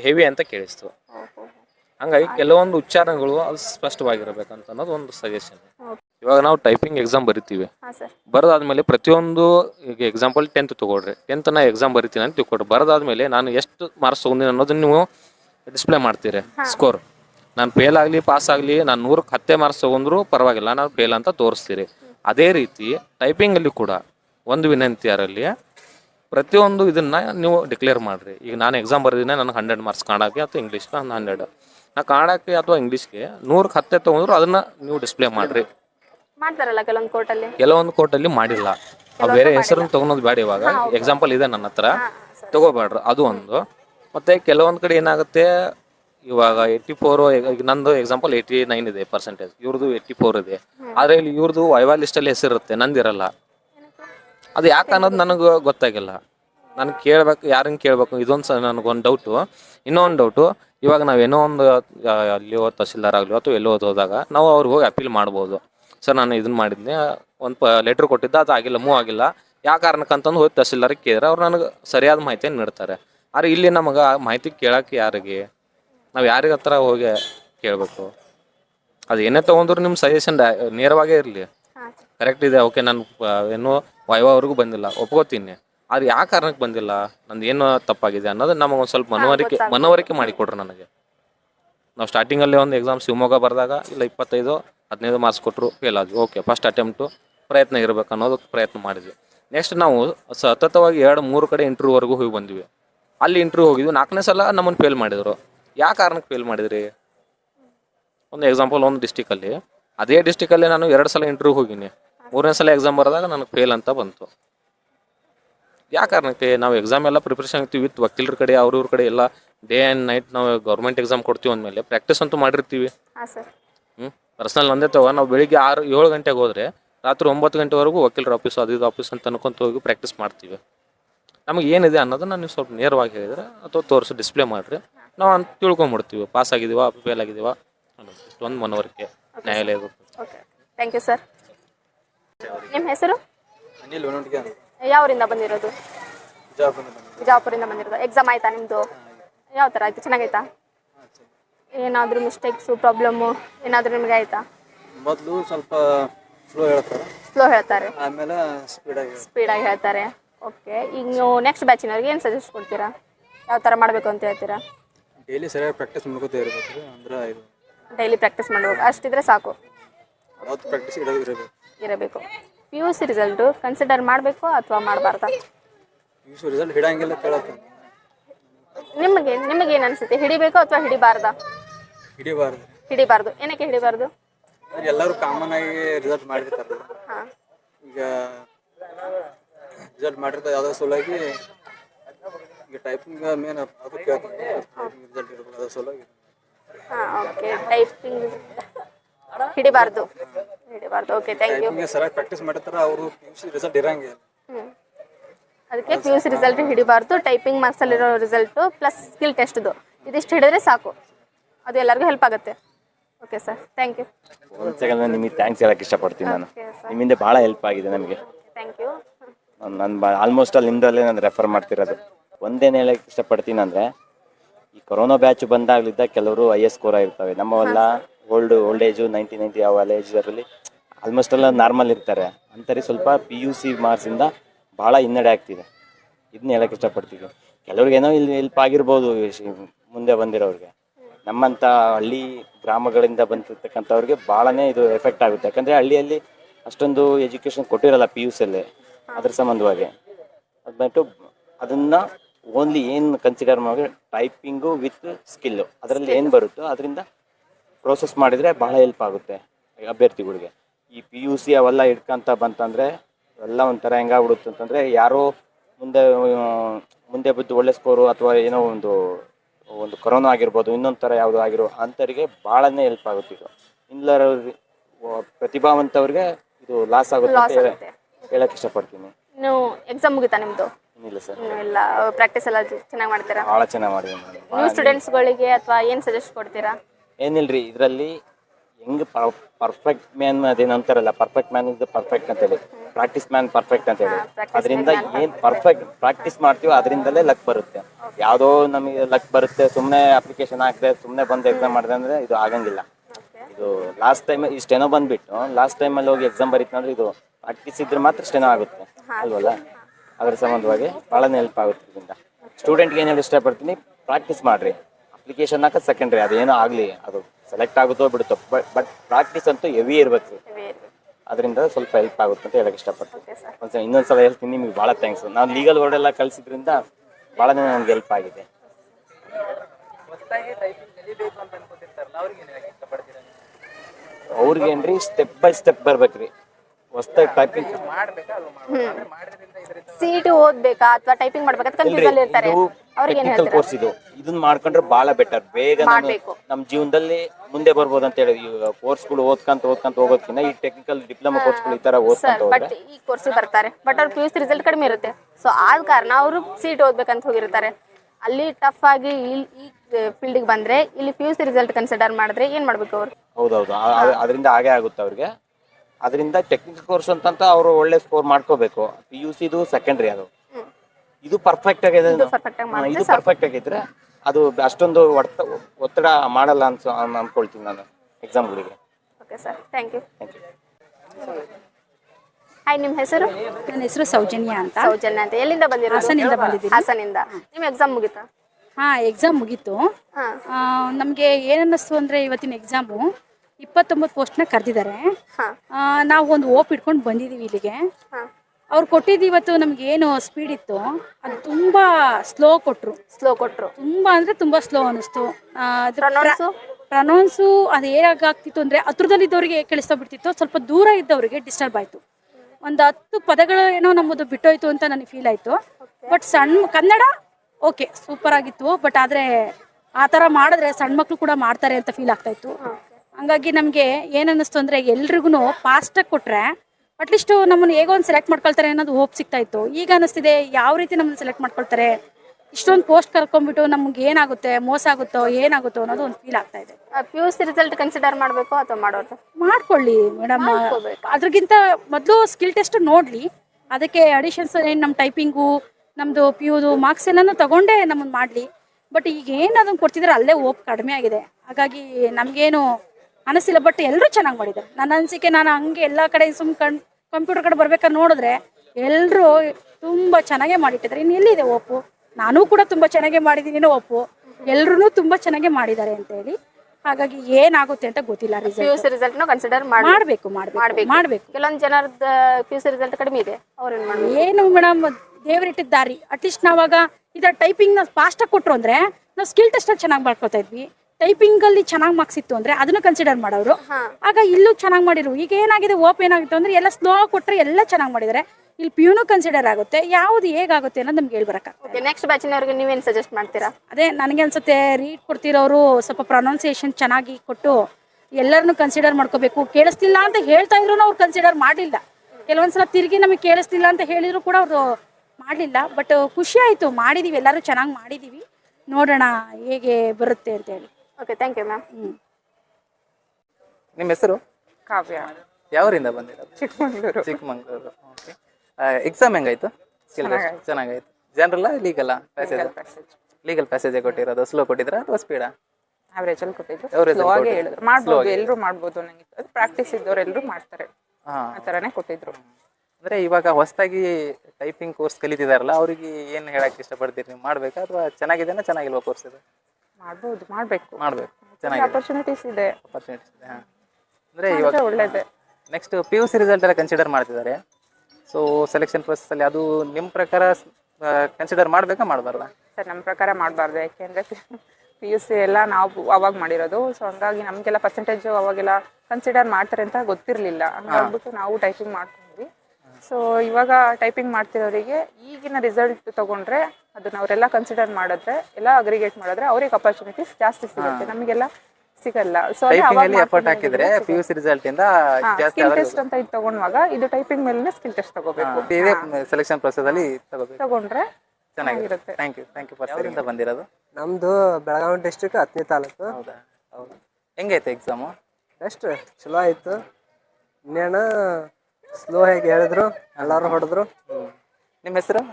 ಹೆವಿ ಅಂತ ಕೇಳಿಸ್ತು. ಹಂಗಾಗಿ ಕೆಲವೊಂದು ಉಚ್ಚಾರಣೆಗಳು ಅದು ಸ್ಪಷ್ಟವಾಗಿರ್ಬೇಕಂತ ಅನ್ನೋದು ಒಂದು ಸಜೆಷನ್ ಇವಾಗ ನಾವು ಟೈಪಿಂಗ್ ಎಕ್ಸಾಮ್ ಬರಿತೀವಿ. ಬರೋದಾದ್ಮೇಲೆ ಪ್ರತಿಯೊಂದು ಈಗ ಎಕ್ಸಾಂಪಲ್ ಟೆಂತ್ ತಗೊಳ್ರಿ. ಟೆಂತ್ ನಾ ಎಕ್ಸಾಮ್ ಬರಿತೀನಿ ಅಂತ ತಿಳ್ಕೊಡ್ರಿ ಬರೋದಾದ್ಮೇಲೆ ನಾನು ಎಷ್ಟು ಮಾರ್ಕ್ಸ್ ತಗೊಂಡಿನಿ ಅನ್ನೋದನ್ನ ನೀವು ಡಿಸ್ಪ್ಲೇ ಮಾಡ್ತೀರಿ ಸ್ಕೋರ್ ನಾನು ಫೇಲ್ ಆಗಲಿ ಪಾಸ್ ಆಗಲಿ ನಾನು ನೂರಕ್ಕೆ ಹತ್ತೆ ಮಾರ್ಕ್ಸ್ ತೊಗೊಂಡ್ರು ಪರವಾಗಿಲ್ಲ ನಾನು ಫೇಲ್ ಅಂತ ತೋರಿಸ್ತೀರಿ. ಅದೇ ರೀತಿ ಟೈಪಿಂಗಲ್ಲಿ ಕೂಡ ಒಂದು ವಿನಂತಿ ಯಾರಲ್ಲಿ ಪ್ರತಿಯೊಂದು ಇದನ್ನ ನೀವು ಡಿಕ್ಲೇರ್ ಮಾಡಿರಿ. ಈಗ ನಾನು ಎಕ್ಸಾಮ್ ಬರೆದಿನ ನನಗೆ ಹಂಡ್ರೆಡ್ ಮಾರ್ಕ್ಸ್ ಕನ್ನಡಕ್ಕೆ ಅಥವಾ ಇಂಗ್ಲೀಷ್ಗೆ ಒಂದು ಹಂಡ್ರೆಡ್ ನಾ ಕನ್ನಡಕ್ಕೆ ಅಥವಾ ಇಂಗ್ಲೀಷ್ಗೆ ನೂರಕ್ಕೆ ಹತ್ತೆ ತೊಗೊಂಡ್ರು ಅದನ್ನ ನೀವು ಡಿಸ್ಪ್ಲೇ ಮಾಡ್ರಿ. ಮಾಡ್ತಾರಲ್ಲ ಕೆಲವೊಂದು ಕೋರ್ಟಲ್ಲಿ ಕೆಲವೊಂದು ಕೋರ್ಟಲ್ಲಿ ಮಾಡಿಲ್ಲ. ಬೇರೆ ಹೆಸರನ್ನು ತಗೊಳೋದು ಬೇಡ ಇವಾಗ. ಎಕ್ಸಾಂಪಲ್ ಇದೆ ನನ್ನ ಹತ್ರ. ತಗೋಬೇಡ್ರಿ ಅದು ಒಂದು. ಮತ್ತೆ ಕೆಲವೊಂದ್ ಕಡೆ ಏನಾಗುತ್ತೆ ಇವಾಗ ಏಯ್ಟಿ ಫೋರ್ ಈಗ ನಂದು ಎಕ್ಸಾಂಪಲ್ ಏಯ್ಟಿ ನೈನ್ ಇದೆ ಪರ್ಸೆಂಟೇಜ್ ಇವ್ರದ್ದು ಏಯ್ಟಿ ಫೋರ್ ಇದೆ ಆದ್ರೆ ಇಲ್ಲಿ ಇವ್ರದ್ದು ವೈವಾ ಲಿಸ್ಟಲ್ಲಿ ಹೆಸರಿರುತ್ತೆ ನಂದಿರಲ್ಲ ಅದು ಯಾಕೆ ಅನ್ನೋದು ನನಗೆ ಗೊತ್ತಾಗಿಲ್ಲ. ನಾನು ಕೇಳ್ಬೇಕು ಯಾರನ್ನ ಕೇಳ್ಬೇಕು? ಇದೊಂದು ಸ ನನಗೊಂದು ಡೌಟು ಇನ್ನೊಂದು ಡೌಟು ಇವಾಗ ನಾವೇನೋ ಒಂದು ಅಲ್ಲಿಯೋ ತಹಸೀಲ್ದಾರ್ ಆಗಲಿ ಅಥವಾ ಎಲ್ಲೋ ಹೋದಾಗ ನಾವು ಅವ್ರಿಗೆ ಹೋಗಿ ಅಪೀಲ್ ಮಾಡ್ಬೋದು. ಸರ್ ನಾನು ಇದನ್ನ ಮಾಡಿದ್ನೆ. ಒಂದು ಪ ಲೆಟ್ರ್ ಕೊಟ್ಟಿದ್ದ ಅದು ಆಗಿಲ್ಲ ಮೂವ್ ಆಗಿಲ್ಲ. ಯಾವ ಕಾರಣಕ್ಕಂತಂದು ಹೋಗಿ ತಹಸೀಲ್ದಾರಿಗೆ ಕೇಳಿದ್ರೆ ಅವ್ರು ನನಗೆ ಸರಿಯಾದ ಮಾಹಿತಿಯನ್ನು ನೀಡ್ತಾರೆ. ಆದ್ರೆ ಇಲ್ಲಿ ನಮಗ ಆ ಮಾಹಿತಿ ಕೇಳಕ್ಕೆ ಯಾರಿಗೆ? ನಾವು ಯಾರಿಗ ಹತ್ರ ಹೋಗಿ ಕೇಳಬೇಕು? ಅದು ಏನೇ ತಗೊಂಡ್ರು ನಿಮ್ಮ ಸಜೆಷನ್ ನೇರವಾಗೇ ಇರಲಿ. ಕರೆಕ್ಟ್ ಇದೆ. ಓಕೆ ನಾನು ಏನು ವೈವಾವರೆಗೂ ಬಂದಿಲ್ಲ. ಒಪ್ಕೋತೀನಿ. ಆದ್ರೆ ಯಾವ ಕಾರಣಕ್ಕೆ ಬಂದಿಲ್ಲ? ನಂದು ಏನು ತಪ್ಪಾಗಿದೆ ಅನ್ನೋದು ನಮಗೆ ಒಂದು ಸ್ವಲ್ಪ ಮನವರಿಕೆ ಮನವರಿಕೆ ಮಾಡಿಕೊಡ್ರಿ ನನಗೆ. ನಾವು ಸ್ಟಾರ್ಟಿಂಗಲ್ಲಿ ಒಂದು ಎಕ್ಸಾಮ್ ಶಿವಮೊಗ್ಗ ಬರೆದಾಗ ಇಲ್ಲ ಇಪ್ಪತ್ತೈದು ಹದಿನೈದು ಮಾರ್ಕ್ಸ್ ಕೊಟ್ಟರು ಫೇಲ್ ಆದ್ವಿ. ಓಕೆ ಫಸ್ಟ್ ಅಟೆಂಪ್ಟು ಪ್ರಯತ್ನ ಇರಬೇಕು ಅನ್ನೋದಕ್ಕೆ ಪ್ರಯತ್ನ ಮಾಡಿದ್ವಿ. ನೆಕ್ಸ್ಟ್ ನಾವು ಸತತವಾಗಿ ಎರಡು ಮೂರು ಕಡೆ ಇಂಟರ್ವ್ಯೂವರೆಗೂ ಹೋಗಿ ಬಂದ್ವಿ. ಅಲ್ಲಿ ಇಂಟರ್ವ್ಯೂ ಹೋಗಿದ್ವಿ ನಾಲ್ಕನೇ ಸಲ ನಮ್ಮನ್ನು ಫೇಲ್ ಮಾಡಿದರು. ಯಾವ ಕಾರಣಕ್ಕೆ ಫೇಲ್ ಮಾಡಿದ್ರಿ? ಒಂದು ಎಕ್ಸಾಂಪಲ್ ಒಂದು ಡಿಸ್ಟಿಕಲ್ಲಿ ಅದೇ ಡಿಸ್ಟಿಕಲ್ಲಿ ನಾನು ಎರಡು ಸಲ ಇಂಟರ್ವ್ಯೂ ಹೋಗಿನಿ. ಮೂರನೇ ಸಲ ಎಕ್ಸಾಮ್ ಬರೆದಾಗ ನನಗೆ ಫೇಲ್ ಅಂತ ಬಂತು. ಯಾವ ಕಾರಣಕ್ಕೆ? ನಾವು ಎಕ್ಸಾಮ್ ಎಲ್ಲ ಪ್ರಿಪ್ರೇಷನ್ ಆಗ್ತೀವಿ ವಿತ್ ವಕೀಲರ ಕಡೆ ಅವ್ರ ಇವ್ರ ಕಡೆ ಎಲ್ಲ ಡೇ ಆ್ಯಂಡ್ ನೈಟ್ ನಾವು ಗೌರ್ಮೆಂಟ್ ಎಕ್ಸಾಮ್ ಕೊಡ್ತೀವಿ ಅಂದಮೇಲೆ ಪ್ರಾಕ್ಟೀಸ್ ಅಂತೂ ಮಾಡಿರ್ತೀವಿ. ಹ್ಞೂ ಪರ್ಸನಲ್ ಒಂದೇ ತಗೋ. ನಾವು ಬೆಳಿಗ್ಗೆ ಆರು ಏಳು ಗಂಟೆಗೆ ಹೋದರೆ ರಾತ್ರಿ ಒಂಬತ್ತು ಗಂಟೆವರೆಗೂ ವಕೀಲರ ಆಫೀಸ್ ಅದು ಇದು ಆಫೀಸ್ ಅಂತ ಅನ್ಕೊಂತ ಹೋಗಿ ಪ್ರಾಕ್ಟೀಸ್ ಮಾಡ್ತೀವಿ. ನಮಗೆ ಏನಿದೆ ಅನ್ನೋದನ್ನ ನೀವು ಸ್ವಲ್ಪ ನೇರವಾಗಿ ಹೇಳಿದ್ರೆ ಅಥವಾ ತೋರಿಸಿ ಡಿಸ್ಪ್ಲೇ ಮಾಡಿರಿ ನಾವು ಅಂತ ತಿಳ್ಕೊಂಬಿಡ್ತೀವಿ. ಪಾಸ್ ಆಗಿದೀವ ಫೇಲ್ ಆಗಿದೀವ ಅನ್ನೋದು ಇಷ್ಟೊಂದು ಮನವರಿಕೆ ನ್ಯಾಯಾಲಯದ ಓಕೆ ಥ್ಯಾಂಕ್ ಯು ಸರ್ ನಿಮ್ಮ ಹೆಸರು? ಅನಿಲ್ ಒನೊಟ್ಟಿಗೆ ಅಂತ. ಯಾವರಿಂದ ಬಂದಿರೋದು? ಬಿಜಾಪುರಿಂದ ಬಂದಿರೋದು. ಎಕ್ಸಾಮ್ ಆಯ್ತಾ ನಿಮ್ಮದು ಯಾವ ಥರ ಆಯ್ತು? ಚೆನ್ನಾಗೈತಾ ಏನಾದರೂ ಮಿಸ್ಟೇಕ್ಸು ಪ್ರಾಬ್ಲಮ್ಮು ಏನಾದರೂ ನಿಮಗೆ ಆಯ್ತಾ? ಮೊದಲು ಸ್ವಲ್ಪ ಸ್ಲೋ ಹೇಳ್ತಾರೆ. ಸ್ಲೋ ಹೇಳ್ತಾರೆ. ಆಮೇಲೆ ಸ್ಪೀಡಾಗಿ ಸ್ಪೀಡಾಗಿ ಹೇಳ್ತಾರೆ. ಓಕೆ ಈಗ ನೀವು ನೆಕ್ಸ್ಟ್ ಬ್ಯಾಚಿನವ್ರಿಗೆ ಏನು ಸಜೆಸ್ಟ್ ಕೊಡ್ತೀರಾ? ಯಾವ ಥರ ಮಾಡಬೇಕು ಅಂತ ಹೇಳ್ತೀರಾ? ಡೈಲಿ ಸರಿಯಾಗಿ ಪ್ರಾಕ್ಟೀಸ್ ಮಾಡ್ಕೋತಾ ಇರಬೇಕು ಅಂದ್ರೆ ಇದು ಡೈಲಿ ಪ್ರಾಕ್ಟೀಸ್ ಮಾಡಬೇಕು. ಅಷ್ಟಿದ್ರೆ ಸಾಕು. ಯಾವ್ದು ಪ್ರಾಕ್ಟೀಸ್ ಇದ್ರೆ ಇರಬೇಕು. ಇರಬೇಕು. P U C result consider ಮಾಡಬೇಕು ಅಥವಾ ಮಾಡಬಾರ್ದಾ? ಯೂಸ್ ರಿಸಲ್ಟ್ ಹಿಡಂಗಿಲ್ಲ ಕೇಳತ್ತೆ ನಿಮಗೆ ನಿಮಗೆ ಏನು ಅನಿಸುತ್ತೆ? ಹಿಡಿಬೇಕು ಅಥವಾ ಹಿಡಿಬಾರ್ದಾ? ಹಿಡಿಬಾರ್ದು. ಹಿಡಿಬಾರ್ದು. ಏನಕ್ಕೆ ಹಿಡಿಬಾರ್ದು? ಎಲ್ಲರೂ ಕಾಮನ್ ಆಗಿ ರಿಸಲ್ಟ್ ಮಾಡಿರ್ತಾರೆ ಹಾಂ. ಈಗ ರಿಸಲ್ಟ್ ಮಾಡಿರ್ತಾರೆ ಯಾವುದೋ ಸಲುವಾಗಿ ಈಗ ಟೈಪಿಂಗ್ ಮೇನ್ ಅದು ಕೇಳ್ತಾರೆ. ರಿಸಲ್ಟ್ ಇರ್ಬೇಕು ಅದರ ಸಲುವಾಗಿ. ಹಾಂ ಓಕೆ ಟೈಪಿಂಗ್ ಹಿಡಿಬಾರ್ದು. ಹಿಡಿಬಾರ್ದು. ಓಕೆ ಥ್ಯಾಂಕ್ ಯು ಟೈಪಿಂಗ್ ಸರಿಯಾಗಿ ಪ್ರಾಕ್ಟೀಸ್ ಮಾಡಿರ್ತಾರೆ ಅವರು ಪಿ ಯು ಸಿ ರಿಸಲ್ಟ್ ಇರಂಗಿಲ್ಲ ಅದಕ್ಕೆ ಪಿ ಯು ಸಿ ರಿಸಲ್ಟ್ ಹಿಡಿಬಾರ್ದು. ಟೈಪಿಂಗ್ ಮಾರ್ಕ್ಸಲ್ಲಿರೋ ರಿಸಲ್ಟು ಪ್ಲಸ್ ಸ್ಕಿಲ್ ಟೆಸ್ಟ್ದು ಇದಿಷ್ಟು ಹಿಡಿದ್ರೆ ಸಾಕು. ಅದು ಎಲ್ಲರಿಗೂ ಹೆಲ್ಪ್ ಆಗುತ್ತೆ. ಓಕೆ ಸರ್ ಥ್ಯಾಂಕ್ ಯು ಒಂದು ಸೆಕೆಂಡ್ ನಿಮಗೆ ಥ್ಯಾಂಕ್ಸ್ ಹೇಳಕ್ಕೆ ಇಷ್ಟಪಡ್ತೀನಿ ನಾನು. ನಿಮ್ಮಿಂದ ಭಾಳ ಹೆಲ್ಪ್ ಆಗಿದೆ ನಮಗೆ. ಥ್ಯಾಂಕ್ ಯು ನಾನು ಬಾ ಆಲ್ಮೋಸ್ಟ್ ಅಲ್ಲಿ ನಿಮ್ಮದಲ್ಲೇ ನಾನು ರೆಫರ್ ಮಾಡ್ತಿರೋದು. ಒಂದೇ ಹೇಳಕ್ಕೆ ಇಷ್ಟಪಡ್ತೀನಿ ಅಂದರೆ, ಈ ಕೊರೋನಾ ಬ್ಯಾಚ್ ಬಂದಾಗಲಿದ್ದ ಕೆಲವರು ಐ ಎಸ್ ಸ್ಕೋರ್ ಆಗಿರ್ತವೆ ನಮ್ಮವೆಲ್ಲ old old age ninety ninety ಯಾವ ಏಜರಲ್ಲಿ ಆಲ್ಮೋಸ್ಟ್ ಎಲ್ಲ ನಾರ್ಮಲ್ ಇರ್ತಾರೆ. ಅಂತಾರೆ ಸ್ವಲ್ಪ ಪಿ ಯು ಸಿ ಮಾರ್ಕ್ಸಿಂದ ಭಾಳ ಹಿನ್ನಡೆ ಆಗ್ತಿದೆ. ಇದನ್ನ ಹೇಳಕ್ಕೆ ಇಷ್ಟಪಡ್ತೀವಿ ಕೆಲವ್ರಿಗೇನೋ ಇಲ್ಲಿ ಹೆಲ್ಪ್ ಆಗಿರ್ಬೋದು ಮುಂದೆ ಬಂದಿರೋರಿಗೆ. ನಮ್ಮಂಥ ಹಳ್ಳಿ ಗ್ರಾಮಗಳಿಂದ ಬಂದಿರ್ತಕ್ಕಂಥವ್ರಿಗೆ ಭಾಳನೇ ಇದು ಎಫೆಕ್ಟ್ ಆಗುತ್ತೆ. ಯಾಕಂದರೆ ಹಳ್ಳಿಯಲ್ಲಿ ಅಷ್ಟೊಂದು ಎಜುಕೇಷನ್ ಕೊಟ್ಟಿರಲ್ಲ ಪಿ ಯು ಸಿಯಲ್ಲಿ ಅದ್ರ ಸಂಬಂಧವಾಗಿ. ಅದ್ಬಿಟ್ಟು ಅದನ್ನ ಅದನ್ನು ಓನ್ಲಿ ಏನು ಕನ್ಸಿಡರ್ ಮಾಡಿ ಟೈಪಿಂಗು ವಿತ್ ಸ್ಕಿಲ್ಲು ಅದರಲ್ಲಿ ಏನು ಬರುತ್ತೋ ಅದರಿಂದ ಪ್ರೋಸೆಸ್ ಮಾಡಿದರೆ ಭಾಳ ಹೆಲ್ಪ್ ಆಗುತ್ತೆ ಅಭ್ಯರ್ಥಿಗಳಿಗೆ. ಈ ಪಿ ಯು ಸಿ ಅವೆಲ್ಲ ಇಟ್ಕೊಂತ ಬಂತಂದ್ರೆ ಎಲ್ಲ ಒಂಥರ ಹೆಂಗಾಗ್ಬಿಡುತ್ತೆ ಅಂತಂದರೆ ಯಾರೋ ಮುಂದೆ ಮುಂದೆ ಬಿದ್ದು ಒಳ್ಳೆ ಸ್ಕೋರು ಅಥವಾ ಏನೋ ಒಂದು ಒಂದು ಕೊರೋನಾ ಆಗಿರ್ಬೋದು ಇನ್ನೊಂದು ಥರ ಯಾವುದೋ ಆಗಿರೋ ಅಂಥವ್ರಿಗೆ ಭಾಳನೇ ಹೆಲ್ಪ್ ಆಗುತ್ತೆ ಇದು. ಇಲ್ಲರ ಪ್ರತಿಭಾವಂತವ್ರಿಗೆ ಇದು ಲಾಸ್ ಆಗುತ್ತೆ. ಅಂತ ಹೇಳ ಹೇಳಕ್ಕೆ ಇಷ್ಟಪಡ್ತೀನಿ. ಇನ್ನು ಎಕ್ಸಾಮ್ ಮುಗಿತಾ ನಿಮ್ದು? ಏನಿಲ್ಲ ಸರ್. ಇನ್ನು ಎಲ್ಲ ಪ್ರಾಕ್ಟೀಸ್ ಎಲ್ಲ ಚೆನ್ನಾಗಿ ಮಾಡ್ತೀರಾ? ಭಾಳ ಚೆನ್ನಾಗಿ ಮಾಡಿದ್ದೀನಿ ನ್ಯೂ ಸ್ಟೂಡೆಂಟ್ಸ್ಗಳಿಗೆ ಅಥವಾ ಏನು ಸಜೆಸ್ಟ್ ಕೊಡ್ತೀರಾ? ಏನಿಲ್ರಿ ಇದರಲ್ಲಿ ಹೆಂಗ್ ಪರ್ಫೆಕ್ಟ್ ಮ್ಯಾನ್ ಅದೇನಂತಾರಲ್ಲ ಪರ್ಫೆಕ್ಟ್ ಮ್ಯಾನ್ ಇಸ್ ಪರ್ಫೆಕ್ಟ್ ಅಂತೇಳಿ. ಪ್ರಾಕ್ಟೀಸ್ ಮ್ಯಾನ್ ಪರ್ಫೆಕ್ಟ್ ಅಂತೇಳಿ. ಅದರಿಂದ ಏನು ಪರ್ಫೆಕ್ಟ್ ಪ್ರಾಕ್ಟೀಸ್ ಮಾಡ್ತೀವೋ ಅದರಿಂದಲೇ ಲಕ್ ಬರುತ್ತೆ. ಯಾವುದೋ ನಮಗೆ ಲಕ್ ಬರುತ್ತೆ ಸುಮ್ಮನೆ ಅಪ್ಲಿಕೇಶನ್ ಹಾಕಿದೆ ಸುಮ್ಮನೆ ಬಂದು ಎಕ್ಸಾಮ್ ಮಾಡಿದೆ ಅಂದ್ರೆ ಇದು ಆಗಂಗಿಲ್ಲ. ಇದು ಲಾಸ್ಟ್ ಟೈಮ್ ಈ ಸ್ಟೆನೋ ಬಂದ್ಬಿಟ್ಟು ಲಾಸ್ಟ್ ಟೈಮಲ್ಲಿ ಹೋಗಿ ಎಕ್ಸಾಮ್ ಬರೀತಂದ್ರೆ ಇದು ಪ್ರಾಕ್ಟೀಸ್ ಇದ್ರೆ ಮಾತ್ರ ಸ್ಟೆನೋ ಆಗುತ್ತೆ ಅಲ್ವಲ್ಲ? ಅದ್ರ ಸಂಬಂಧವಾಗಿ ಭಾಳನೇ ಹೆಲ್ಪ್ ಆಗುತ್ತೆ ಇದರಿಂದ. ಸ್ಟೂಡೆಂಟ್ಗೆ ಏನು ಹೇಳಿ ಇಷ್ಟಪಡ್ತೀನಿ ಪ್ರಾಕ್ಟೀಸ್ ಮಾಡ್ರಿ. ಅಪ್ಲಿಕೇಶನ್ ಹಾಕೋದು ಸೆಕೆಂಡ್ರಿ ಅದೇನೋ ಆಗಲಿ. ಅದು ಸೆಲೆಕ್ಟ್ ಆಗುತ್ತೋ ಬಿಡುತ್ತೋ ಬಟ್ ಬಟ್ ಪ್ರಾಕ್ಟೀಸ್ ಅಂತೂ ಹೆವಿ ಇರಬೇಕು. ಅದರಿಂದ ಸ್ವಲ್ಪ ಹೆಲ್ಪ್ ಆಗುತ್ತೆ ಅಂತ ಹೇಳಕ್ಕೆ ಇಷ್ಟಪಡ್ತೀನಿ. ಒಂದ್ಸಲ ಇನ್ನೊಂದ್ಸಲ ಹೇಳ್ತೀನಿ ನಿಮಗೆ ಭಾಳ ಥ್ಯಾಂಕ್ಸ್ ನಾವು ಲೀಗಲ್ ವರ್ಡ್ ಎಲ್ಲ ಕಲಿಸಿದ್ರಿಂದ ಭಾಳನೇ ನನಗೆ ಹೆಲ್ಪ್ ಆಗಿದೆ. ಅವ್ರಿಗೇನ್ರಿ? ಸ್ಟೆಪ್ ಬೈ ಸ್ಟೆಪ್ ಬರ್ಬೇಕ್ರಿ. ಹೊಸ್ದಾಗಿ ಟೈಪಿಂಗ್ ಸಿ ಟಿ ಓದ್ಬೇಕಾ ಅಥವಾ ಟೈಪಿಂಗ್ ಮಾಡ್ಬೇಕಾ? ಕನ್ಫ್ಯೂಸ್ ಇರ್ತಾರೆ. ಅವ್ರಿಗೆ ಏನು ಟೆಕ್ನಿಕಲ್ ಹೇಳ್ತೀರಾ? ಕೋರ್ಸ್ ಇದು. ಇದನ್ನ ಮಾಡ್ಕೊಂಡ್ರೆ ಬಹಳ ಬೆಟರ್ ಬೇಗ ನಾನು ಮಾಡ್ಬೇಕು. ನಮ್ಮ ಜೀವನದಲ್ಲಿ ಮುಂದೆ ಬರ್ಬೋದು ಅಂತ ಹೇಳಿ. ಕೋರ್ಸ್ಗಳು ಓದ್ಕಂತ ಓದ್ಕಂತ ಹೋಗೋದ್ಕಿಂತ ಈ ಟೆಕ್ನಿಕಲ್ ಡಿಪ್ಲೊಮಾ ಕೋರ್ಸ್ಗಳು ಈ ತರ ಓದ್ಕಂತ ಸರ್ ಬಟ್ ಹೋದ್ರೆ ಈ ಕೋರ್ಸಿಗೆ ಬರ್ತಾರೆ. ಬಟ್ ಅವ್ರ ಪಿ ಯು ಸಿ ರಿಸಲ್ಟ್ ಕಡಿಮೆ ಇರುತ್ತೆ. ಸೊ ಆದ ಕಾರಣ ಅವರು ಸೀಟ್ ಓದ್ಬೇಕಂತ ಹೋಗಿರ್ತಾರೆ. ಅಲ್ಲಿ ಟಫ್ ಆಗಿ ಇಲ್ಲಿ ಈ ಫೀಲ್ಡಿಗೆ ಬಂದ್ರೆ ಇಲ್ಲಿ P U C result consider ಮಾಡಿದ್ರೆ ಏನ್ ಮಾಡ್ಬೇಕು ಅವ್ರು? ಹೌದೌದು. ಅದರಿಂದ ಹಾಗೆ ಆಗುತ್ತೆ ಅವ್ರಿಗೆ. ಅದರಿಂದ ಟೆಕ್ನಿಕಲ್ ಕೋರ್ಸ್ ಅಂತಂತ ಅವರು ಒಳ್ಳೆ ಸ್ಕೋರ್ ಮಾಡ್ಕೋಬೇಕು. ಪಿ ಯು ಸಿದು ಸೆಕೆಂಡ್ರಿ ಅದು. ಇದು ಪರ್ಫೆಕ್ಟ್ ಆಗಿದೆ ಇದು. ಪರ್ಫೆಕ್ಟ್ ಆಗಿದ್ರೆ ಅದು ಅಷ್ಟೊಂದು ಒತ್ತ ಒತ್ತಡ ಮಾಡಲ್ಲ ಅನ್ಸೋ ಅನ್- ಅನ್ಕೊಳ್ತೀನಿ ನಾನು ಎಕ್ಸಾಮ್ಗಳಿಗೆ okay sir thank you thank you hi ನಿಮ್ಮ ಹೆಸರು? ನನ್ನ ಹೆಸರು ಸೌಜನ್ಯ ಅಂತ. ಸೌಜನ್ಯ ಅಂತ. ಎಲ್ಲಿಂದ ಬಂದಿರೋ ಹಾಸನಿಂದ ಬಂದಿದ್ದೀನಿ. ಹಾಸನಿಂದ. ನಿಮ್ಮ ಎಕ್ಸಾಮ್ ಮುಗಿತಾ? ಹಾ ಎಕ್ಸಾಮ್ ಮುಗೀತು. ನಮಗೆ ಏನನ್ನಿಸ್ತು ಅಂದ್ರೆ ಇವತ್ತಿನ ಎಕ್ಸಾಮು ಇಪ್ಪತ್ತೊಂಬತ್ತು ಪೋಸ್ಟ್ನ ಕರೆದಿದ್ದಾರೆ. ನಾವು ಒಂದು ಓಪ್ ಇಟ್ಕೊಂಡು ಬಂದಿದ್ದೀವಿ ಇಲ್ಲಿಗೆ. ಅವ್ರು ಕೊಟ್ಟಿದ್ದು ಇವತ್ತು ನಮ್ಗೆ ಏನು ಸ್ಪೀಡ್ ಇತ್ತು ಅದು ತುಂಬಾ ಸ್ಲೋ ಕೊಟ್ರು. ಸ್ಲೋ ಕೊಟ್ರು. ತುಂಬಾ ಅಂದ್ರೆ ತುಂಬಾ ಸ್ಲೋ ಅನಿಸ್ತು? ಪ್ರನೌನ್ಸು ಅದು ಹೇಗಾಗ್ತಿತ್ತು ಅಂದ್ರೆ ಹತ್ರದಲ್ಲಿದ್ದವ್ರಿಗೆ ಕೇಳಿಸ್ತಾ ಬಿಡ್ತಿತ್ತು ಸ್ವಲ್ಪ ದೂರ ಇದ್ದವರಿಗೆ ಡಿಸ್ಟರ್ಬ್ ಆಯಿತು. ಒಂದು ಹತ್ತು ಪದಗಳು ಏನೋ ನಮ್ಮದು ಬಿಟ್ಟೋಯ್ತು ಅಂತ ನನಗೆ ಫೀಲ್ ಆಯಿತು. ಬಟ್ ಸಣ್ಣ ಕನ್ನಡ ಓಕೆ ಸೂಪರ್ ಆಗಿತ್ತು. ಬಟ್ ಆದರೆ ಆ ಥರ ಮಾಡಿದ್ರೆ ಸಣ್ಣ ಮಕ್ಕಳು ಕೂಡ ಮಾಡ್ತಾರೆ ಅಂತ ಫೀಲ್ ಆಗ್ತಾ ಇತ್ತು. ಹಂಗಾಗಿ ನಮಗೆ ಏನನ್ನಿಸ್ತು ಅಂದರೆ ಎಲ್ರಿಗೂ ಫಾಸ್ಟಾಗಿ ಕೊಟ್ಟರೆ ಅಟ್ಲೀಸ್ಟ್ ನಮ್ಮನ್ನು ಹೇಗೋ ಒಂದು ಸೆಲೆಕ್ಟ್ ಮಾಡ್ಕೊಳ್ತಾರೆ ಅನ್ನೋದು ಹೋಪ್ ಸಿಗ್ತಾ ಇತ್ತು. ಈಗ ಅನ್ನಿಸ್ತಿದೆ ಯಾವ ರೀತಿ ನಮ್ಮನ್ನು ಸೆಲೆಕ್ಟ್ ಮಾಡ್ಕೊಳ್ತಾರೆ? ಇಷ್ಟೊಂದು ಪೋಸ್ಟ್ ಕರ್ಕೊಂಡ್ಬಿಟ್ಟು ನಮ್ಗೆ ಏನಾಗುತ್ತೆ ಮೋಸ ಆಗುತ್ತೋ ಏನಾಗುತ್ತೋ ಅನ್ನೋದು ಒಂದು ಫೀಲ್ ಆಗ್ತಾ ಇದೆ. P U C result consider ಮಾಡಬೇಕು ಅಥವಾ ಮಾಡೋದು? ಮಾಡ್ಕೊಳ್ಳಿ ಮೇಡಮ್. ಮಾಡ್ಕೋಬೇಕು. ಅದ್ರಗಿಂತ ಮೊದಲು ಸ್ಕಿಲ್ ಟೆಸ್ಟ್ ನೋಡಲಿ. ಅದಕ್ಕೆ ಅಡಿಷನ್ಸ್ ಏನು ನಮ್ಮ ಟೈಪಿಂಗು ನಮ್ಮದು ಪಿ ಯುದು ಮಾರ್ಕ್ಸ್ ಎಲ್ಲನೂ ತಗೊಂಡೇ ನಮ್ಮನ್ನು ಮಾಡಲಿ. ಬಟ್ ಈಗ ಏನು ಅದನ್ನು ಕೊಡ್ತಿದ್ರೆ ಅಲ್ಲೇ ಓಪ್ ಕಡಿಮೆ ಆಗಿದೆ. ಹಾಗಾಗಿ ನಮಗೇನು ಅನಿಸಿಲ್ಲ ಬಟ್ ಎಲ್ಲರೂ ಚೆನ್ನಾಗಿ ಮಾಡಿದ್ದಾರೆ. ನನ್ನ ಅನಿಸಿಕೆ ನಾನು ಹಂಗೆ ಎಲ್ಲ ಕಡೆ ಸುಮ್ ಕಣ್ ಕಂಪ್ಯೂಟರ್ ಕಡೆ ಬರ್ಬೇಕಾದ್ರೆ ನೋಡಿದ್ರೆ ಎಲ್ಲರೂ ತುಂಬ ಚೆನ್ನಾಗೇ ಮಾಡಿಟ್ಟಿದ್ದಾರೆ. ಇನ್ನು ಎಲ್ಲಿದೆ ಓಪು? ನಾನು ಕೂಡ ತುಂಬಾ ಚೆನ್ನಾಗೇ ಮಾಡಿದ್ದೀನಿ ಒಪ್ಪು. ಎಲ್ಲರೂ ತುಂಬಾ ಚೆನ್ನಾಗೆ ಮಾಡಿದ್ದಾರೆ ಅಂತ ಹೇಳಿ. ಹಾಗಾಗಿ ಏನಾಗುತ್ತೆ ಅಂತ ಗೊತ್ತಿಲ್ಲ ರಿಸಲ್ಟ್ ಸಿ ರಿಸಲ್ಟ್ ಕನ್ಸಿಡರ್ ಮಾಡ್ಬೇಕು ಮಾಡಬೇಕು ಮಾಡ್ಬೇಕು. ಮಾಡ್ಬೇಕು. ಕೆಲವೊಂದು ಜನರದ ಪಿ ಸಿ ರಿಸಲ್ಟ್ ಕಡಿಮೆ ಇದೆ. ಅವ್ರೇನ್ ಏನು ಮೇಡಮ್ ದೇವರಿಟ್ಟಿದ್ದ ದಾರಿ. ಅಟ್ಲೀಸ್ಟ್ ನಾವಾಗ ಇದರ ಟೈಪಿಂಗ್ ಫಾಸ್ಟ್ ಫಾಸ್ಟಾಗಿ ಕೊಟ್ಟರು ಅಂದ್ರೆ ನಾವು ಸ್ಕಿಲ್ ಟೆಸ್ಟ್ ಚೆನ್ನಾಗಿ ಮಾಡ್ಕೊತಾ ಇದ್ವಿ. ಟೈಪಿಂಗಲ್ಲಿ ಚೆನ್ನಾಗಿ ಮಾರ್ಕ್ಸ್ ಇತ್ತು ಅಂದರೆ ಅದನ್ನು ಕನ್ಸಿಡರ್ ಮಾಡೋರು ಆಗ ಇಲ್ಲೂ ಚೆನ್ನಾಗಿ ಮಾಡಿರು. ಈಗ ಏನಾಗಿದೆ ಓಪ್ ಏನಾಗಿತ್ತು ಅಂದರೆ ಎಲ್ಲ ಸ್ಲೋ ಕೊಟ್ಟರೆ ಎಲ್ಲ ಚೆನ್ನಾಗಿ ಮಾಡಿದ್ದಾರೆ ಇಲ್ಲಿ ಪ್ಯೂನು ಕನ್ಸಿಡರ್ ಆಗುತ್ತೆ. ಯಾವ್ದು ಹೇಗಾಗುತ್ತೆ ಅನ್ನೋದು ನಮ್ಗೆ ಹೇಳ್ಬರಕ್ಕ ನೆಕ್ಸ್ಟ್ ಬ್ಯಾಚಿನವ್ರಿಗೆ ನೀವೇನು ಸಜೆಸ್ಟ್ ಮಾಡ್ತೀರಾ? ಅದೇ ನನಗೆ ಅನ್ಸುತ್ತೆ ರೀಡ್ ಕೊಡ್ತಿರೋರು ಸ್ವಲ್ಪ ಪ್ರೊನೌನ್ಸಿಯೇಷನ್ ಚೆನ್ನಾಗಿ ಕೊಟ್ಟು ಎಲ್ಲರನ್ನು ಕನ್ಸಿಡರ್ ಮಾಡ್ಕೋಬೇಕು. ಕೇಳಿಸ್ತಿಲ್ಲ ಅಂತ ಹೇಳ್ತಾ ಇದ್ರು ಅವ್ರು ಕನ್ಸಿಡರ್ ಮಾಡಲಿಲ್ಲ. ಕೆಲವೊಂದ್ಸಲ ತಿರುಗಿ ನಮಗೆ ಕೇಳಿಸ್ತಿಲ್ಲ ಅಂತ ಹೇಳಿದ್ರು ಕೂಡ ಅವರು ಮಾಡಲಿಲ್ಲ. ಬಟ್ ಖುಷಿ ಆಯಿತು ಮಾಡಿದೀವಿ ಎಲ್ಲರೂ ಚೆನ್ನಾಗಿ ಮಾಡಿದ್ದೀವಿ ನೋಡೋಣ ಹೇಗೆ ಬರುತ್ತೆ ಅಂತೇಳಿ ಓಕೆ ಥ್ಯಾಂಕ್ ಯು ಮ್ಯಾಮ್ ನಿಮ್ಮ ಹೆಸರು? ಕಾವ್ಯ. ಯಾವರಿಂದ ಬಂದಿರೋದು? ಚಿಕ್ಕಮಂಗ್ಳೂರು. ಚಿಕ್ಕಮಂಗ್ಳೂರು ಓಕೆ ಎಕ್ಸಾಮ್ ಹೆಂಗಾಯ್ತು? ಸ್ಕಿಲ್ ಚೆನ್ನಾಗಾಯ್ತು. ಜನರಲ್ಲ ಲೀಗಲ್ಲ ಪ್ಯಾಸೇಜ್ ಲೀಗಲ್ ಪ್ಯಾಸೇಜೇ ಕೊಟ್ಟಿರೋದು? ಸ್ಲೋ ಕೊಟ್ಟಿದ್ರಾ ಅಥವಾ ಸ್ಪೀಡಾ ಆವರೇಜ್ ಅಲ್ಲಿ ಕೊಟ್ಟಿದ್ರು ಸ್ಲೋ ಆಗಿ ಹೇಳಿದ್ರು. ಮಾಡ್ಬೋದು ಎಲ್ಲರೂ ಮಾಡ್ಬೋದು ನನಗೆ. ಅದು ಪ್ರಾಕ್ಟೀಸ್ ಇದ್ದವ್ರು ಎಲ್ಲರೂ ಮಾಡ್ತಾರೆ. ಆ ಥರನೇ ಕೊಟ್ಟಿದ್ರು. ಅಂದ್ರೆ ಇವಾಗ ಹೊಸದಾಗಿ ಟೈಪಿಂಗ್ ಕೋರ್ಸ್ ಕಲಿತಿದಾರಲ್ಲ ಅವರಿಗೆ ಏನು ಹೇಳಕ್ಕೆ ಇಷ್ಟಪಡ್ತೀರಿ? ನೀವು ಮಾಡಬೇಕಾ ಅಥವಾ ಚೆನ್ನಾಗಿದೆನಾ ಚೆನ್ನಾಗಿಲ್ವಾ ಕೋರ್ಸ್ ಇದು? ಮಾಡ್ಬೋದು ಮಾಡ್ಬೇಕು. ಮಾಡಬೇಕು. ಚೆನ್ನಾಗಿದೆ. ಆಪರ್ಚುನಿಟೀಸ್ ಇದೆ. ಆಪರ್ಚುನಿಟೀಸ್ ಇದೆ ಹಾಂ. ಅಂದರೆ ಇವಾಗ ಒಳ್ಳೇದೆ. Next P U C result ಎಲ್ಲ ಕನ್ಸಿಡರ್ ಮಾಡ್ತಿದ್ದಾರೆ. ಸೊ ಸೆಲೆಕ್ಷನ್ ಪ್ರೊಸೆಸ್ಸಲ್ಲಿ ಅದು ನಿಮ್ಮ ಪ್ರಕಾರ ಕನ್ಸಿಡರ್ ಮಾಡಬೇಕಾ ಮಾಡಬಾರ್ದಾ? ಸರ್ ನಮ್ಮ ಪ್ರಕಾರ ಮಾಡಬಾರ್ದು. ಯಾಕೆಂದರೆ ಪಿ ಯು ಸಿ ಎಲ್ಲ ನಾವು ಅವಾಗ ಮಾಡಿರೋದು. ಸೊ ಹಂಗಾಗಿ ನಮಗೆಲ್ಲ ಪರ್ಸೆಂಟೇಜು ಅವಾಗೆಲ್ಲ ಕನ್ಸಿಡರ್ ಮಾಡ್ತಾರೆ ಅಂತ ಗೊತ್ತಿರಲಿಲ್ಲ. ಹಂಗಾಗ್ಬಿಟ್ಟು ನಾವು ಟೈಪಿಂಗ್ ಮಾಡ್ಕೊಂಡ್ವಿ. ಸೊ ಇವಾಗ ಟೈಪಿಂಗ್ ಮಾಡ್ತಿರೋರಿಗೆ ಈಗಿನ ರಿಸಲ್ಟ್ ತಗೊಂಡ್ರೆ ಅದನ್ನ ಅವರೆಲ್ಲ ಕನ್ಸಿಡರ್ ಮಾಡಿದ್ರೆ ಎಲ್ಲ ಅಗ್ರಿಗೇಟ್ ಮಾಡಿದ್ರೆ ಅವ್ರಿಗೆ ಅಪರ್ಚುನಿಟೀಸ್ ಜಾಸ್ತಿ ಸಿಗುತ್ತೆ. ನಮಗೆಲ್ಲ ಸಿಗಲ್ಲ. ಸೊ ಎಫರ್ಟ್ ಹಾಕಿದ್ರೆ ಪಿ ಯು ಸಿ ರಿಸಲ್ಟ್ ಇಂದ ಜಾಸ್ತಿ ಸ್ಕಿಲ್ ಆದ್ರೆ ಟೆಸ್ಟ್ ಅಂತ ಇದು ತಗೊಂಡಾಗ ಇದು ಟೈಪಿಂಗ್ ಮೇಲೆ ಸ್ಕಿಲ್ ಟೆಸ್ಟ್ ತಗೋಬೇಕು. ಇದೇ ಸೆಲೆಕ್ಷನ್ ಪ್ರೊಸೆಸ್ ಅಲ್ಲಿ ತಗೋಬೇಕು. ತಗೊಂಡ್ರೆ ಚೆನ್ನಾಗಿರುತ್ತೆ. Thank you thank you for ಇಂದ ಬಂದಿರೋದು? ನಮ್ದು ಬೆಳಗಾವಿ ಡಿಸ್ಟ್ರಿಕ್ಟ್ ಹತ್ತನೇ ತಾಲೂಕು. ಹೌದಾ? ಹೌದು. ಹೆಂಗೈತೆ ಎಕ್ಸಾಮು ಬೆಸ್ಟ್ ಚಲೋ ಆಯ್ತು. ಇನ್ನೇನು ಸ್ಲೋ ಹೇಗೆ ಹೇಳಿದ್ರು ಎಲ್ಲರೂ ಹೊಡೆದ್ರು. ನಿಮ್ಮ ಹೆಸರು?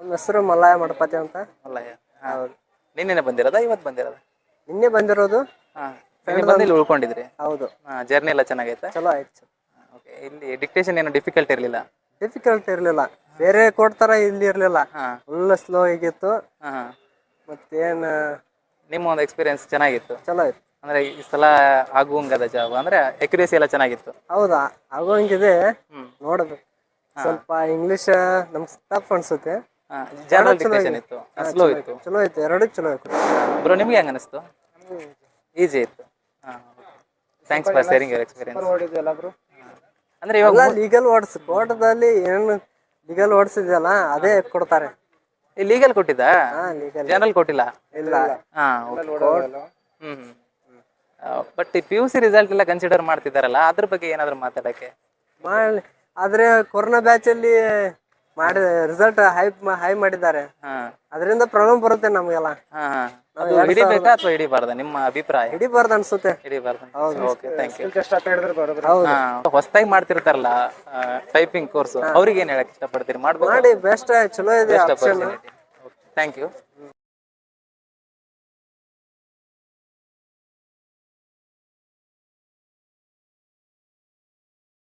ನಮ್ಮ ಹೆಸರು ಮಲ್ಲಯ್ಯ ಮಡಪತಿ ಅಂತ. ಮಲ್ಲಯ್ಯ ಹೌದು ನಿನ್ನೆ ಬಂದಿರೋದ? ಇವತ್ತು ಬಂದಿರೋದ? ನಿನ್ನೆ ಬಂದಿರೋದು. ಬಂದು ಇಲ್ಲಿ ಉಳ್ಕೊಂಡಿದ್ರಿ? ಹೌದು. ಜರ್ನಿ ಎಲ್ಲ ಚೆನ್ನಾಗೈತೆ? ಚಲೋ ಆಯ್ತು ಓಕೆ ಇಲ್ಲಿ ಡಿಕ್ಟೇಷನ್ ಏನು ಡಿಫಿಕಲ್ಟ್ ಇರಲಿಲ್ಲ? ಡಿಫಿಕಲ್ಟ್ ಇರಲಿಲ್ಲ. ಬೇರೆ ಕೊಡ್ತಾರ ಇಲ್ಲಿ ಇರಲಿಲ್ಲ. ಫುಲ್ ಸ್ಲೋ ಆಗಿತ್ತು ಮತ್ತೇನು ನಿಮ್ಮ ಒಂದು ಎಕ್ಸ್ಪೀರಿಯನ್ಸ್ ಚೆನ್ನಾಗಿತ್ತು. ಚಲೋ ಆಯ್ತು. ಅಂದ್ರೆ ಈ ಸಲ ಆಗುವಂಗದ ಜಾಬ್ ಅಂದ್ರೆ ಎಕ್ಯುರೇಸಿ ಎಲ್ಲ ಚೆನ್ನಾಗಿತ್ತು. ಹೌದಾ? ಆಗುವಂಗಿದೆ. ನೋಡೋದು. ನೋಡ್ಬೇಕು ಸ್ವಲ್ಪ ಇಂಗ್ಲಿಷ್ ನಮ್ಗೆ ಟಫ್ ಅನ್ಸುತ್ತೆ. ಜನರಲ್ ಡಿಕ್ಟೇಷನ್ ಇತ್ತು. ಸ್ಲೋ ಇತ್ತು. ಚಲೋ ಎರಡು ಚಲೋ ಬ್ರೋ ನಿಮ್ಗೆ ಹೆಂಗ ಅನಿಸ್ತು? ಈಸಿ ಇತ್ತು. Thanks for sharing your experience bro. ಅಂದ್ರೆ ಇವಾಗ ಲೀಗಲ್ ಓಡಿಸ್ ಕೋರ್ಟ್ದಲ್ಲಿ ಏನು ಲೀಗಲ್ ಓಡಿಸಿದ್ಯಲ್ಲ ಅದೇ ಕೊಡ್ತಾರೆ. ಲೀಗಲ್ ಕೊಟ್ಟಿದ್ದ? ಜನರಲ್ ಕೊಟ್ಟಿಲ್ಲ? ಇಲ್ಲ. ಹಾ ಹ್ಮ್ but P U C result ಎಲ್ಲ ಕನ್ಸಿಡರ್ ಮಾಡ್ತಿದ್ದಾರಲ್ಲ ಅದ್ರ ಬಗ್ಗೆ ಏನಾದ್ರು ಮಾತಾಡಕ್ಕೆ? ಆದ್ರೆ ಕೊರೋನಾ ಬ್ಯಾಚ್ ಅಲ್ಲಿ ಮಾಡಿ ರಿಸಲ್ಟ್ ಹೈ ಹೈ ಮಾಡಿದ್ದಾರೆ. ಅದರಿಂದ ಪ್ರಾಬ್ಲಮ್ ಬರುತ್ತೆ ನಮಗೆಲ್ಲ. ಅದು ಹಿಡಿಬೇಕಾ ಅಥವಾ ಹಿಡಿಬಾರ್ದ ನಿಮ್ಮ ಅಭಿಪ್ರಾಯ? ಹಿಡಿಬಾರ್ದು ಅನ್ಸುತ್ತೆ. ಹಿಡಿಬಾರ್ದ. ಓಕೆ ಥ್ಯಾಂಕ್ ಯು ಹೌದು. ಹೊಸದಾಗಿ ಮಾಡ್ತಿರ್ತಾರಲ್ಲ ಟೈಪಿಂಗ್ ಕೋರ್ಸ್ ಅವ್ರಿಗೆ ಏನ್ ಹೇಳಕ್ ಇಷ್ಟಪಡ್ತೀರಿ? ಮಾಡ್ಬೋದು ಮಾಡಿ ಬೆಸ್ಟ್ ಚಲೋ ಇದೆ ಆಪ್ಷನ್ ಥ್ಯಾಂಕ್ ಯು